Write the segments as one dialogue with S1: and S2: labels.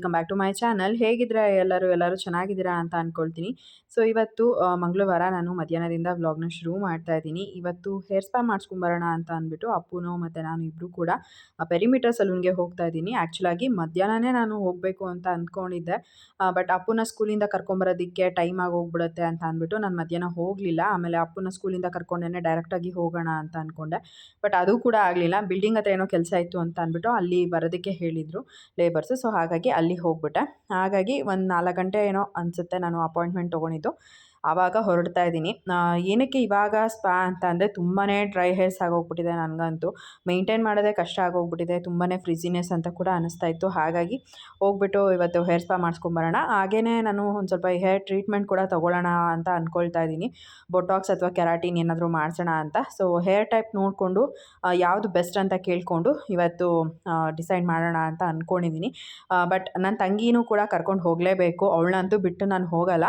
S1: Welcome back to my channel ಹೇಗಿದ್ರೆ ಎಲ್ಲರೂ ಎಲ್ಲರೂ ಚೆನ್ನಾಗಿದ್ದೀರಾ ಅಂತ ಅಂದ್ಕೊಳ್ತೀನಿ ಸೊ ಇವತ್ತು ಮಂಗಳವಾರ ನಾನು ಮಧ್ಯಾಹ್ನದಿಂದ ವ್ಲಾಗ್ನ ಶುರು ಮಾಡ್ತಾ ಇದ್ದೀನಿ. ಇವತ್ತು ಹೇರ್ ಸ್ಪಾ ಮಾಡಿಸ್ಕೊಂಬರೋಣ ಅಂತ ಅಂದ್ಬಿಟ್ಟು ಅಪ್ಪುನೋ ಮತ್ತು ನಾನು ಇಬ್ಬರು ಕೂಡ ಪೆರಿಮೀಟರ್ ಸಲೂನ್ಗೆ ಹೋಗ್ತಾ ಇದ್ದೀನಿ. ಆ್ಯಕ್ಚುಲಾಗಿ ಮಧ್ಯಾಹ್ನನೇ ನಾನು ಹೋಗಬೇಕು ಅಂತ ಅಂದ್ಕೊಂಡಿದ್ದೆ ಬಟ್ ಅಪ್ಪುನ ಸ್ಕೂಲಿಂದ ಕರ್ಕೊಂಬರೋದಕ್ಕೆ ಟೈಮ್ ಆಗಿ ಹೋಗ್ಬಿಡುತ್ತೆ ಅಂತ ಅಂದ್ಬಿಟ್ಟು ನಾನು ಮಧ್ಯಾಹ್ನ ಹೋಗಲಿಲ್ಲ. ಆಮೇಲೆ ಅಪ್ಪುನ ಸ್ಕೂಲಿಂದ ಕರ್ಕೊಂಡೇ ಡೈರೆಕ್ಟಾಗಿ ಹೋಗೋಣ ಅಂತ ಅಂದ್ಕೊಂಡೆ ಬಟ್ ಅದು ಕೂಡ ಆಗಲಿಲ್ಲ. ಬಿಲ್ಡಿಂಗ್ ಹತ್ರ ಏನೋ ಕೆಲಸ ಇತ್ತು ಅಂತ ಅಂದ್ಬಿಟ್ಟು ಅಲ್ಲಿ ಬರೋದಕ್ಕೆ ಹೇಳಿದರು ಲೇಬರ್ಸು ಸೊ ಹಾಗಾಗಿ ಅಲ್ಲಿ ಹೋಗ್ಬಿಟ್ಟೆ. ಹಾಗಾಗಿ ಒಂದು ನಾಲ್ಕು ಗಂಟೆ ಏನೋ ಅನಿಸುತ್ತೆ ನಾನು ಅಪಾಯಿಂಟ್ಮೆಂಟ್ ತೊಗೊಂಡಿದ್ದು. bonito. ಆವಾಗ ಹೊರಡ್ತಾ ಇದ್ದೀನಿ. ಏನಕ್ಕೆ ಇವಾಗ ಸ್ಪಾ ಅಂತ ಅಂದರೆ ತುಂಬಾ ಡ್ರೈ ಹೇರ್ಸ್ ಆಗೋಗ್ಬಿಟ್ಟಿದೆ ನನಗಂತೂ. ಮೇಂಟೈನ್ ಮಾಡೋದೇ ಕಷ್ಟ ಆಗೋಗ್ಬಿಟ್ಟಿದೆ. ತುಂಬಾ ಫ್ರಿಜಿನೆಸ್ ಅಂತ ಕೂಡ ಅನ್ನಿಸ್ತಾ ಇತ್ತು. ಹಾಗಾಗಿ ಹೋಗ್ಬಿಟ್ಟು ಇವತ್ತು ಹೇರ್ ಸ್ಪಾ ಮಾಡಿಸ್ಕೊಂಬರೋಣ. ಹಾಗೇ ನಾನು ಒಂದು ಸ್ವಲ್ಪ ಹೇರ್ ಟ್ರೀಟ್ಮೆಂಟ್ ಕೂಡ ತೊಗೊಳ್ಳೋಣ ಅಂತ ಅಂದ್ಕೊಳ್ತಾ ಇದ್ದೀನಿ. ಬೊಟಾಕ್ಸ್ ಅಥವಾ ಕೆರಾಟಿನ್ ಏನಾದರೂ ಮಾಡಿಸೋಣ ಅಂತ. ಸೊ ಹೇರ್ ಟೈಪ್ ನೋಡಿಕೊಂಡು ಯಾವುದು ಬೆಸ್ಟ್ ಅಂತ ಕೇಳಿಕೊಂಡು ಇವತ್ತು ಡಿಸೈಡ್ ಮಾಡೋಣ ಅಂತ ಅಂದ್ಕೊಂಡಿದ್ದೀನಿ ಬಟ್ ನನ್ನ ತಂಗಿನೂ ಕೂಡ ಕರ್ಕೊಂಡು ಹೋಗಲೇಬೇಕು. ಅವಳನ್ನಂತೂ ಬಿಟ್ಟು ನಾನು ಹೋಗಲ್ಲ.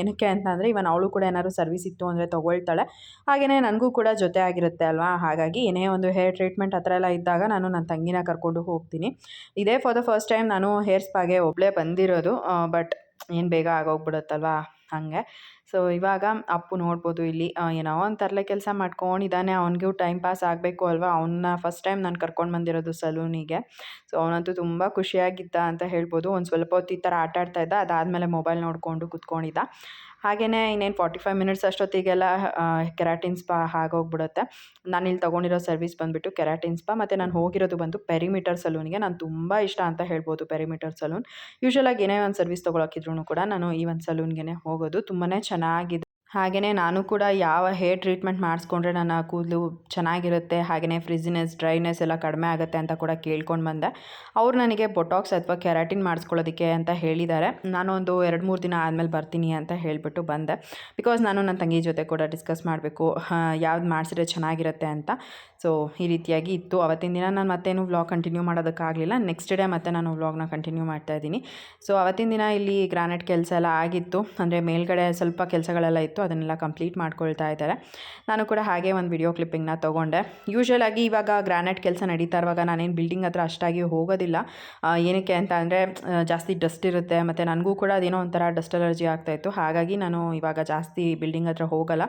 S1: ಏನಕ್ಕೆ ಅಂತಂದರೆ ಇವನ್ ಅವಳು ಕೂಡ ಏನಾದ್ರು ಸರ್ವಿಸ್ ಇತ್ತು ಅಂದರೆ ತೊಗೊಳ್ತಾಳೆ. ಹಾಗೆಯೇ ನನಗೂ ಕೂಡ ಜೊತೆ ಆಗಿರುತ್ತೆ ಅಲ್ವಾ? ಹಾಗಾಗಿ ಏನೇ ಒಂದು ಹೇರ್ ಟ್ರೀಟ್ಮೆಂಟ್ ಹತ್ರ ಎಲ್ಲ ಇದ್ದಾಗ ನಾನು ನನ್ನ ತಂಗಿನ ಕರ್ಕೊಂಡು ಹೋಗ್ತೀನಿ. ಇದೇ ಫಾರ್ ದ ಫಸ್ಟ್ ಟೈಮ್ ನಾನು ಹೇರ್ ಸ್ಪಾಗೆ ಒಬ್ಬಳೇ ಬಂದಿರೋದು. ಬಟ್ ಏನು ಬೇಗ ಆಗೋಗ್ಬಿಡುತ್ತಲ್ವಾ? ಹಾಗೆ. ಸೊ ಇವಾಗ ಅಪ್ಪು ನೋಡ್ಬೋದು ಇಲ್ಲಿ ಏನೋ ಒಂದು ತರಲೆ ಕೆಲಸ ಮಾಡ್ಕೊಂಡಿದ್ದಾನೆ ಅವನಿಗೂ ಟೈಮ್ ಪಾಸ್ ಆಗಬೇಕು ಅಲ್ವಾ? ಅವನ್ನ ಫಸ್ಟ್ ಟೈಮ್ ನಾನು ಕರ್ಕೊಂಡು ಬಂದಿರೋದು ಸಲೂನಿಗೆ. ಸೊ ಅವನಂತೂ ತುಂಬ ಖುಷಿಯಾಗಿದ್ದ ಅಂತ ಹೇಳ್ಬೋದು. ಒಂದು ಸ್ವಲ್ಪ ಹೊತ್ತು ಈ ಥರ ಆಟ ಆಡ್ತಾ ಇದ್ದ, ಅದಾದಮೇಲೆ ಮೊಬೈಲ್ ನೋಡಿಕೊಂಡು ಕುತ್ಕೊಂಡಿದ್ದ. ಹಾಗೆಯೇ ಇನ್ನೇನು ಫಾರ್ಟಿ ಫೈವ್ ಮಿನಿಟ್ಸ್ ಅಷ್ಟೊತ್ತಿಗೆಲ್ಲ ಕೆರಾಟಿನ್ ಸ್ಪಾ ಆಗೋಗ್ಬಿಡುತ್ತೆ ನಾನು ಇಲ್ಲಿ ತೊಗೊಂಡಿರೋ ಸರ್ವಿಸ್ ಬಂದುಬಿಟ್ಟು ಕೆರಾಟಿನ್ ಸ್ಪಾ ಮತ್ತು ನಾನು ಹೋಗಿರೋದು ಬಂದು ಪೆರಿಮೀಟರ್ ಸಲೂನಿಗೆ. ನಾನು ತುಂಬ ಇಷ್ಟ ಅಂತ ಹೇಳ್ಬೋದು ಪೆರಿಮೀಟರ್ ಸಲೂನ್. ಯೂಶ್ವಲಾಗಿ ಏನೇ ಒಂದು ಸರ್ವಿಸ್ ತೊಗೊಳಕ್ಕಿದ್ರು ಕೂಡ ನಾನು ಈ ಒಂದು ಸಲೂನ್ಗೆ ಹೋಗೋದು. ತುಂಬಾ ಚೆನ್ನಾಗಿದೆ. ಹಾಗೆಯೇ ನಾನು ಕೂಡ ಯಾವ ಹೇರ್ ಟ್ರೀಟ್ಮೆಂಟ್ ಮಾಡಿಸ್ಕೊಂಡ್ರೆ ನನ್ನ ಕೂದಲು ಚೆನ್ನಾಗಿರುತ್ತೆ ಹಾಗೆಯೇ ಫ್ರಿಜಿನೆಸ್ ಡ್ರೈನೆಸ್ ಎಲ್ಲ ಕಡಿಮೆ ಆಗುತ್ತೆ ಅಂತ ಕೂಡ ಕೇಳ್ಕೊಂಡು ಬಂದೆ. ಅವ್ರು ನನಗೆ ಬೊಟಾಕ್ಸ್ ಅಥವಾ ಕೆರಾಟಿನ್ ಮಾಡಿಸ್ಕೊಳ್ಳೋದಕ್ಕೆ ಅಂತ ಹೇಳಿದ್ದಾರೆ. ನಾನು ಒಂದು ಎರಡು ಮೂರು ದಿನ ಆದಮೇಲೆ ಬರ್ತೀನಿ ಅಂತ ಹೇಳಿಬಿಟ್ಟು ಬಂದೆ. ಬಿಕಾಸ್ ನಾನು ನನ್ನ ತಂಗಿ ಜೊತೆ ಕೂಡ ಡಿಸ್ಕಸ್ ಮಾಡಬೇಕು ಯಾವ್ದು ಮಾಡಿಸಿದ್ರೆ ಚೆನ್ನಾಗಿರುತ್ತೆ ಅಂತ. ಸೊ ಈ ರೀತಿಯಾಗಿ ಇತ್ತು. ಅವತ್ತಿನ ದಿನ ನಾನು ಮತ್ತೇನು ವ್ಲಾಗ್ ಕಂಟಿನ್ಯೂ ಮಾಡೋದಕ್ಕಾಗಲಿಲ್ಲ. ನೆಕ್ಸ್ಟ್ ಡೇ ಮತ್ತೆ ನಾನು ವ್ಲಾಗ್ನ ಕಂಟಿನ್ಯೂ ಮಾಡ್ತಾ ಇದ್ದೀನಿ. ಸೊ ಅವತ್ತಿನ ದಿನ ಇಲ್ಲಿ ಗ್ರಾನೈಟ್ ಕೆಲಸ ಎಲ್ಲ ಆಗಿತ್ತು. ಅಂದರೆ ಮೇಲ್ಗಡೆ ಸ್ವಲ್ಪ ಕೆಲಸಗಳೆಲ್ಲ ಇತ್ತು. ಅದನ್ನೆಲ್ಲ ಕಂಪ್ಲೀಟ್ ಮಾಡ್ಕೊಳ್ತಾ ಇದ್ದಾರೆ. ನಾನು ಕೂಡ ಹಾಗೆ ಒಂದು ವಿಡಿಯೋ ಕ್ಲಿಪ್ಪಿಂಗ್ನ ತೊಗೊಂಡೆ. ಯೂಶ್ವಲ್ ಆಗಿ ಇವಾಗ ಗ್ರಾನೈಟ್ ಕೆಲಸ ನಡೀತಾ ಇರುವಾಗ ನಾನೇನು ಬಿಲ್ಡಿಂಗ್ ಹತ್ರ ಅಷ್ಟಾಗಿ ಹೋಗೋದಿಲ್ಲ. ಏನಕ್ಕೆ ಅಂತ ಅಂದರೆ ಜಾಸ್ತಿ ಡಸ್ಟ್ ಇರುತ್ತೆ. ಮತ್ತು ನನಗೂ ಕೂಡ ಅದೇನೋ ಒಂಥರ ಡಸ್ಟ್ ಅಲರ್ಜಿ ಆಗ್ತಾಯಿತ್ತು ಹಾಗಾಗಿ ನಾನು ಇವಾಗ ಜಾಸ್ತಿ ಬಿಲ್ಡಿಂಗ್ ಹತ್ರ ಹೋಗಲ್ಲ.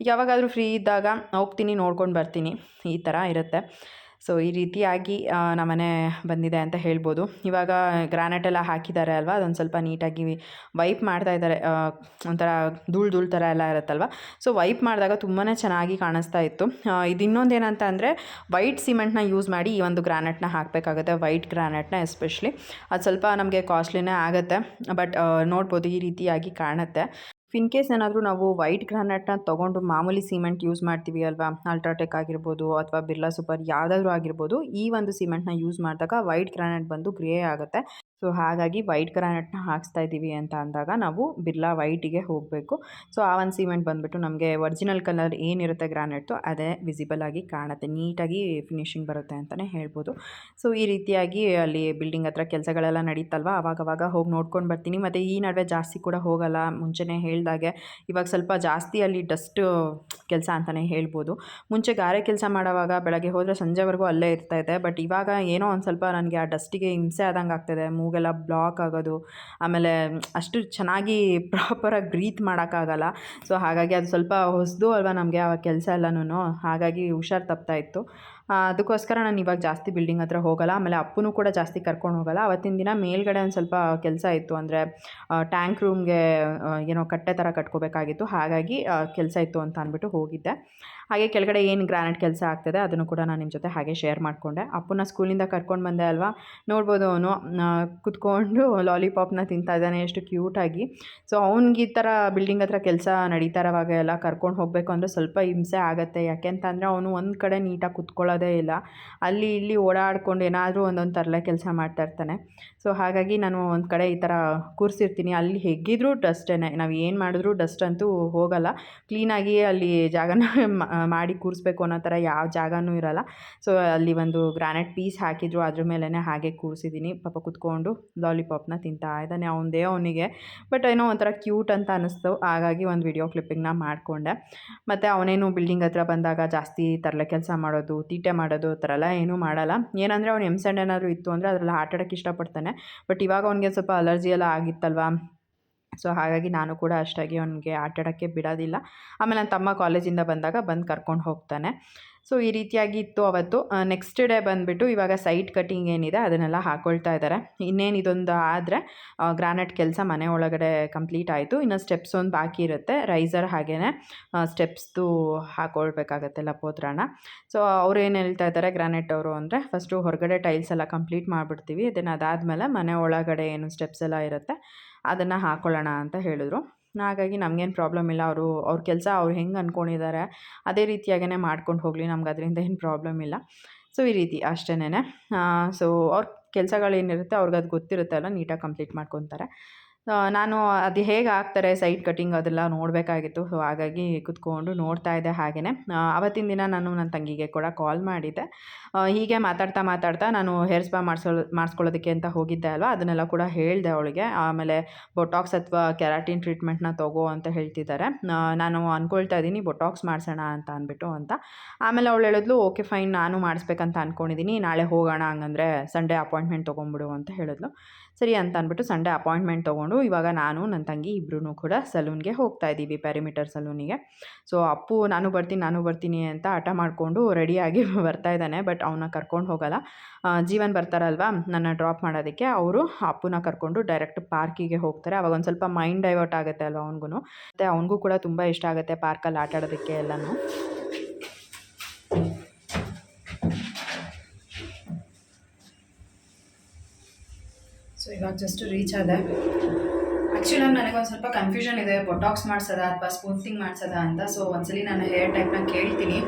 S1: ಯಾವಾಗಾದರೂ ಫ್ರೀ ಇದ್ದಾಗ ಹೋಗ್ತೀನಿ, ನೋಡ್ಕೊಂಡು ಬರ್ತೀನಿ. ಈ ಥರ ಇರುತ್ತೆ. ಸೊ ಈ ರೀತಿಯಾಗಿ ನಮ್ಮನೆ ಬಂದಿದೆ ಅಂತ ಹೇಳ್ಬೋದು. ಇವಾಗ ಗ್ರಾನೈಟ್ ಎಲ್ಲ ಹಾಕಿದ್ದಾರೆ ಅಲ್ವಾ? ಅದೊಂದು ಸ್ವಲ್ಪ ನೀಟಾಗಿ ವೈಪ್ ಮಾಡ್ತಾ ಇದ್ದಾರೆ. ಒಂಥರ ಧೂಳು ಧೂಳು ಥರ ಎಲ್ಲ ಇರುತ್ತಲ್ವ? ಸೊ ವೈಪ್ ಮಾಡಿದಾಗ ತುಂಬಾ ಚೆನ್ನಾಗಿ ಕಾಣಿಸ್ತಾ ಇತ್ತು. ಇದು ಇನ್ನೊಂದು ಏನಂತ ಅಂದರೆ ವೈಟ್ ಸಿಮೆಂಟ್ನ ಯೂಸ್ ಮಾಡಿ ಈ ಒಂದು ಗ್ರಾನೈಟ್ನ ಹಾಕಬೇಕಾಗುತ್ತೆ. ವೈಟ್ ಗ್ರಾನೈಟ್ನ ಎಸ್ಪೆಷಲಿ ಅದು ಸ್ವಲ್ಪ ನಮಗೆ ಕಾಸ್ಟ್ಲಿನೇ ಆಗುತ್ತೆ. ಬಟ್ ನೋಡ್ಬೋದು ಈ ರೀತಿಯಾಗಿ ಕಾಣುತ್ತೆ. ಇನ್ ಕೇಸ್ ಏನಾದರೂ ನಾವು ವೈಟ್ ಗ್ರಾನೈಟ್ನ ತೊಗೊಂಡು ಮಾಮೂಲಿ ಸಿಮೆಂಟ್ ಯೂಸ್ ಮಾಡ್ತೀವಿ ಅಲ್ವಾ? ಅಲ್ಟ್ರಾಟೆಕ್ ಆಗಿರ್ಬೋದು ಅಥವಾ ಬಿರ್ಲಾ ಸೂಪರ್ ಯಾವುದಾದ್ರೂ ಆಗಿರ್ಬೋದು ಈ ಒಂದು ಸಿಮೆಂಟ್ನ ಯೂಸ್ ಮಾಡಿದಾಗ ವೈಟ್ ಗ್ರಾನೈಟ್ ಬಂದು ಗ್ರೇ ಆಗುತ್ತೆ. ಸೊ, ಹಾಗಾಗಿ ವೈಟ್ ಗ್ರಾನೆಟ್ನ ಹಾಕ್ಸ್ತಾ ಇದ್ದೀವಿ ಅಂತ ಅಂದಾಗ ನಾವು ಬಿರ್ಲಾ ವೈಟಿಗೆ ಹೋಗಬೇಕು. ಸೊ, ಆ ಒಂದು ಸಿಮೆಂಟ್ ಬಂದುಬಿಟ್ಟು ನಮಗೆ ಒರಿಜಿನಲ್ ಕಲರ್ ಏನಿರುತ್ತೆ ಗ್ರಾನೈಟು ಅದೇ ವಿಸಿಬಲ್ ಆಗಿ ಕಾಣುತ್ತೆ. ನೀಟಾಗಿ ಫಿನಿಶಿಂಗ್ ಬರುತ್ತೆ ಅಂತಲೇ ಹೇಳ್ಬೋದು. ಸೊ, ಈ ರೀತಿಯಾಗಿ ಅಲ್ಲಿ ಬಿಲ್ಡಿಂಗ್ ಹತ್ರ ಕೆಲಸಗಳೆಲ್ಲ ನಡೀತಲ್ವ? ಅವಾಗವಾಗ ಹೋಗಿ ನೋಡ್ಕೊಂಡು ಬರ್ತೀನಿ. ಮತ್ತು ಈ ನಡುವೆ ಜಾಸ್ತಿ ಕೂಡ ಹೋಗಲ್ಲ. ಮುಂಚೆನೇ ಹೇಳಿದಾಗೆ ಇವಾಗ ಸ್ವಲ್ಪ ಜಾಸ್ತಿ ಅಲ್ಲಿ ಡಸ್ಟ್ ಕೆಲಸ ಅಂತಲೇ ಹೇಳ್ಬೋದು. ಮುಂಚೆ ಗಾರೆ ಕೆಲಸ ಮಾಡೋವಾಗ ಬೆಳಗ್ಗೆ ಹೋದರೆ ಸಂಜೆವರೆಗೂ ಅಲ್ಲೇ ಇರ್ತಾ ಇದೆ ಬಟ್ ಇವಾಗ ಏನೋ ಒಂದು ಸ್ವಲ್ಪ ನನಗೆ ಆ ಡಸ್ಟಿಗೆ ಹಿಂಸೆ ಆದಂಗೆ ಆಗ್ತಿದೆ. ಮೂಗೆಲ್ಲ ಬ್ಲಾಕ್ ಆಗೋದು, ಆಮೇಲೆ ಅಷ್ಟು ಚೆನ್ನಾಗಿ ಪ್ರಾಪರಾಗಿ ಬ್ರೀತ್ ಮಾಡೋಕ್ಕಾಗಲ್ಲ. ಸೊ ಹಾಗಾಗಿ ಅದು ಸ್ವಲ್ಪ ಹೊಸದು ಅಲ್ವಾ ನಮಗೆ ಆ ಕೆಲಸ ಎಲ್ಲನೂ ಹಾಗಾಗಿ ಹುಷಾರು ತಪ್ತಾ ಇತ್ತು. ಅದಕ್ಕೋಸ್ಕರ ನಾನು ಇವಾಗ ಜಾಸ್ತಿ ಬಿಲ್ಡಿಂಗ್ ಹತ್ರ ಹೋಗಲ್ಲ. ಆಮೇಲೆ ಅಪ್ಪನೂ ಕೂಡ ಜಾಸ್ತಿ ಕರ್ಕೊಂಡು ಹೋಗಲ್ಲ. ಅವತ್ತಿನ ದಿನ ಮೇಲ್ಗಡೆ ಒಂದು ಸ್ವಲ್ಪ ಕೆಲಸ ಇತ್ತು. ಅಂದರೆ ಟ್ಯಾಂಕ್ ರೂಮ್ಗೆ ಏನೋ ಕಟ್ಟೆ ಥರ ಕಟ್ಕೋಬೇಕಾಗಿತ್ತು. ಹಾಗಾಗಿ ಕೆಲಸ ಇತ್ತು ಅಂತ ಅಂದ್ಬಿಟ್ಟು ಹೋಗಿದ್ದೆ. ಹಾಗೆ ಕೆಳಗಡೆ ಏನು ಗ್ರಾನೈಟ್ ಕೆಲಸ ಆಗ್ತದೆ ಅದನ್ನು ಕೂಡ ನಾನು ನಿಮ್ಮ ಜೊತೆ ಹಾಗೆ ಶೇರ್ ಮಾಡಿಕೊಂಡೆ. ಅಪ್ಪನ ಸ್ಕೂಲಿಂದ ಕರ್ಕೊಂಡು ಬಂದೆ ಅಲ್ವಾ? ನೋಡ್ಬೋದು ಅವನು ಕುತ್ಕೊಂಡು ಲಾಲಿಪಾಪ್ನ ತಿಂತಾ ಇದ್ದಾನೆ ಎಷ್ಟು ಕ್ಯೂಟಾಗಿ ಸೊ ಅವ್ನಿಗೆ ಈ ಥರ ಬಿಲ್ಡಿಂಗ್ ಹತ್ರ ಕೆಲಸ ನಡೀತಾ ಇರೋವಾಗ ಎಲ್ಲ ಕರ್ಕೊಂಡು ಹೋಗಬೇಕು ಅಂದರೆ ಸ್ವಲ್ಪ ಹಿಂಸೆ ಆಗುತ್ತೆ. ಯಾಕೆಂತಂದರೆ ಅವನು ಒಂದು ಕಡೆ ನೀಟಾಗಿ ಕುತ್ಕೊಳ್ಳೋದೇ ಇಲ್ಲ. ಅಲ್ಲಿ ಇಲ್ಲಿ ಓಡಾಡ್ಕೊಂಡು ಏನಾದರೂ ಒಂದೊಂದು ತರಲೆ ಕೆಲಸ ಮಾಡ್ತಾ ಇರ್ತಾನೆ. ಸೊ ಹಾಗಾಗಿ ನಾನು ಒಂದು ಕಡೆ ಈ ಥರ ಕೂರಿಸಿರ್ತೀನಿ. ಅಲ್ಲಿ ಹೆಗ್ಗಿದ್ರೂ ಡಸ್ಟೇ ನಾವು ಏನು ಮಾಡಿದ್ರೂ ಡಸ್ಟ್ ಅಂತೂ ಹೋಗಲ್ಲ. ಕ್ಲೀನಾಗಿ ಅಲ್ಲಿ ಜಾಗನ ಮಾಡಿ ಕೂರಿಸ್ಬೇಕು ಅನ್ನೋ ಥರ ಯಾವ ಜಾಗನೂ ಇರಲ್ಲ. ಸೊ ಅಲ್ಲಿ ಒಂದು ಗ್ರಾನೈಟ್ ಪೀಸ್ ಹಾಕಿದ್ರು, ಅದ್ರ ಮೇಲೇ ಹಾಗೆ ಕೂರಿಸಿದ್ದೀನಿ. ಪಾಪ ಕುತ್ಕೊಂಡು ಲಾಲಿಪಾಪ್ನ ತಿಂತಾ ಇದ್ದಾನೆ ಅವನದೇ ಅವನಿಗೆ. ಬಟ್ ಏನೋ ಒಂಥರ ಕ್ಯೂಟ್ ಅಂತ ಅನ್ನಿಸ್ತು ಹಾಗಾಗಿ ಒಂದು ವಿಡಿಯೋ ಕ್ಲಿಪ್ಪಿಂಗ್ನ ಮಾಡಿಕೊಂಡೆ. ಮತ್ತು ಅವನೇನು ಬಿಲ್ಡಿಂಗ್ ಹತ್ರ ಬಂದಾಗ ಜಾಸ್ತಿ ತರಲೆ ಕೆಲಸ ಮಾಡೋದು, ತೀಟೆ ಮಾಡೋದು ಆ ಥರ ಎಲ್ಲ ಏನೂ ಮಾಡಲ್ಲ. ಏನಂದರೆ ಅವ್ನು ಎಮ್ಸಂಡ್ ಏನಾದರೂ ಇತ್ತು ಅಂದರೆ ಅದರಲ್ಲಿ ಆಟಾಡೋಕ್ಕೆ ಇಷ್ಟಪಡ್ತಾನೆ. ಬಟ್ ಇವಾಗ ಅವನಿಗೆ ಸ್ವಲ್ಪ ಅಲರ್ಜಿ ಎಲ್ಲ ಆಗಿತ್ತಲ್ವಾ? ಸೊ ಹಾಗಾಗಿ ನಾನು ಕೂಡ ಅಷ್ಟಾಗಿ ಅವನಿಗೆ ಆಟಾಡೋಕ್ಕೆ ಬಿಡೋದಿಲ್ಲ. ಆಮೇಲೆ ನನ್ನ ತಮ್ಮ ಕಾಲೇಜಿಂದ ಬಂದಾಗ ಬಂದು ಕರ್ಕೊಂಡು ಹೋಗ್ತಾನೆ. ಸೊ ಈ ರೀತಿಯಾಗಿ ಇತ್ತು ಅವತ್ತು ನೆಕ್ಸ್ಟ್ ಡೇ ಬಂದುಬಿಟ್ಟು ಇವಾಗ ಸೈಟ್ ಕಟ್ಟಿಂಗ್ ಏನಿದೆ ಅದನ್ನೆಲ್ಲ ಹಾಕ್ಕೊಳ್ತಾ ಇದ್ದಾರೆ. ಇನ್ನೇನು ಇದೊಂದು ಆದರೆ ಗ್ರಾನೈಟ್ ಕೆಲಸ ಮನೆ ಒಳಗಡೆ ಕಂಪ್ಲೀಟ್ ಆಯಿತು. ಇನ್ನು ಸ್ಟೆಪ್ಸ್ ಒಂದು ಬಾಕಿ ಇರುತ್ತೆ. ರೈಸರ್ ಹಾಗೆಯೇ ಸ್ಟೆಪ್ಸ್ದು ಹಾಕ್ಕೊಳ್ಬೇಕಾಗತ್ತೆ ಲಪೋತ್ರಣ ಸೊ ಅವ್ರು ಏನು ಹೇಳ್ತಾ ಇದ್ದಾರೆ ಗ್ರಾನೈಟ್ ಅವರು ಅಂದರೆ ಫಸ್ಟು ಹೊರಗಡೆ ಟೈಲ್ಸ್ ಎಲ್ಲ ಕಂಪ್ಲೀಟ್ ಮಾಡಿಬಿಡ್ತೀವಿ. ದೆನ್ ಅದಾದಮೇಲೆ ಮನೆ ಒಳಗಡೆ ಏನು ಸ್ಟೆಪ್ಸ್ ಎಲ್ಲ ಇರುತ್ತೆ. ಅದನ್ನು ಹಾಕ್ಕೊಳ್ಳೋಣ ಅಂತ ಹೇಳಿದ್ರು. ಹಾಗಾಗಿ ನಮಗೇನು ಪ್ರಾಬ್ಲಮ್ ಇಲ್ಲ. ಅವರು, ಅವ್ರ ಕೆಲಸ ಅವ್ರು ಹೆಂಗೆ ಅಂದ್ಕೊಂಡಿದ್ದಾರೆ ಅದೇ ರೀತಿಯಾಗೇ ಮಾಡ್ಕೊಂಡು ಹೋಗಲಿ. ನಮ್ಗೆ ಅದರಿಂದ ಏನು ಪ್ರಾಬ್ಲಮ್ ಇಲ್ಲ. ಸೊ ಈ ರೀತಿ ಅಷ್ಟೇನೆ ಸೊ ಅವ್ರ ಕೆಲಸಗಳೇನಿರುತ್ತೆ ಅವ್ರಿಗೆ ಅದು ಗೊತ್ತಿರುತ್ತೆ ಅಲ್ಲ ನೀಟಾಗಿ ಕಂಪ್ಲೀಟ್ ಮಾಡ್ಕೊತಾರೆ. ನಾನು ಅದು ಹೇಗೆ ಹಾಕ್ತಾರೆ ಸೈಡ್ ಕಟ್ಟಿಂಗ್ ಅದೆಲ್ಲ ನೋಡಬೇಕಾಗಿತ್ತು. ಸೊ ಹಾಗಾಗಿ ಕುತ್ಕೊಂಡು ನೋಡ್ತಾ ಇದ್ದೆ ಹಾಗೆಯೇ ಅವತ್ತಿನ ದಿನ ನಾನು ನನ್ನ ತಂಗಿಗೆ ಕೂಡ ಕಾಲ್ ಮಾಡಿದ್ದೆ. ಹೀಗೆ ಮಾತಾಡ್ತಾ ಮಾತಾಡ್ತಾ ನಾನು ಹೇರ್ ಸ್ಪಾ ಮಾಡಿಸೋಳು, ಮಾಡಿಸ್ಕೊಳ್ಳೋದಕ್ಕೆ ಅಂತ ಹೋಗಿದ್ದೆ ಅಲ್ವಾ? ಅದನ್ನೆಲ್ಲ ಕೂಡ ಹೇಳಿದೆ ಅವಳಿಗೆ. ಆಮೇಲೆ ಬೊಟಾಕ್ಸ್ ಅಥವಾ ಕೆರಾಟಿನ್ ಟ್ರೀಟ್ಮೆಂಟ್ನ ತಗೋ ಅಂತ ಹೇಳ್ತಿದ್ದಾರೆ. ನಾನು ಅಂದ್ಕೊಳ್ತಾ ಇದ್ದೀನಿ ಬೊಟಾಕ್ಸ್ ಮಾಡಿಸೋಣ ಅಂತ ಅಂದ್ಬಿಟ್ಟು ಅಂತ. ಆಮೇಲೆ ಅವಳು ಹೇಳಿದ್ಲು ಓಕೆ ಫೈನ್ ನಾನು ಮಾಡಿಸ್ಬೇಕಂತ ಅಂದ್ಕೊಂಡಿದ್ದೀನಿ ನಾಳೆ ಹೋಗೋಣ ಹಂಗಂದ್ರೆ ಸಂಡೇ ಅಪಾಯಿಂಟ್ಮೆಂಟ್ ತೊಗೊಂಬಿಡು ಅಂತ ಹೇಳಿದ್ಲು. ಸರಿ ಅಂತ ಅಂದ್ಬಿಟ್ಟು ಸಂಡೇ ಅಪಾಯಿಂಟ್ಮೆಂಟ್ ತೊಗೊಂಡು ಇವಾಗ ನಾನು ನನ್ನ ತಂಗಿ ಇಬ್ಬರೂ ಕೂಡ ಸಲೂನ್ಗೆ ಹೋಗ್ತಾ ಇದ್ದೀವಿ ಪ್ಯಾರಿಮೀಟರ್ ಸಲೂನಿಗೆ. ಸೊ, ಅಪ್ಪು ನಾನು ಬರ್ತೀನಿ ನಾನು ಬರ್ತೀನಿ ಅಂತ ಹಠ ಮಾಡಿಕೊಂಡು ರೆಡಿಯಾಗಿ ಬರ್ತಾ ಇದ್ದಾನೆ, ಬಟ್ ಅವನ್ನ ಕರ್ಕೊಂಡು ಹೋಗಲ್ಲ. ಜೀವನ್ ಬರ್ತಾರಲ್ವಾ, ನನ್ನ ಡ್ರಾಪ್ ಮಾಡೋದಕ್ಕೆ ಅವರು ಅಪ್ಪನ ಕರ್ಕೊಂಡು ಡೈರೆಕ್ಟ್ ಪಾರ್ಕಿಗೆ ಹೋಗ್ತಾರೆ. ಅವಾಗ ಒಂದು ಸ್ವಲ್ಪ ಮೈಂಡ್ ಡೈವರ್ಟ್ ಆಗುತ್ತೆ ಅಲ್ವಾ ಅವನಿಗೂ ಮತ್ತು ಅವನಿಗೂ ಕೂಡ ತುಂಬ ಇಷ್ಟ ಆಗುತ್ತೆ ಪಾರ್ಕಲ್ಲಿ ಆಟ ಆಡೋದಕ್ಕೆ ಎಲ್ಲನೂ. ಸೊ ಇವಾಗ ಜಸ್ಟ್ ರೀಚ್ ಆದೆ ಆ್ಯಕ್ಚುಲಿ ನನಗೊಂದು ಸ್ವಲ್ಪ ಕನ್ಫ್ಯೂಷನ್ ಇದೆ. ಬೊಟಾಕ್ಸ್ ಮಾಡ್ಸೋದ ಅಥವಾ ಸ್ಪೂನ್ಸಿಂಗ್ ಮಾಡ್ಸೋದ ಅಂತ. ಸೊ ಒಂದ್ಸಲಿ ನಾನು ಹೇರ್ ಟೈಪ್ನ ಕೇಳ್ತೀನಿ.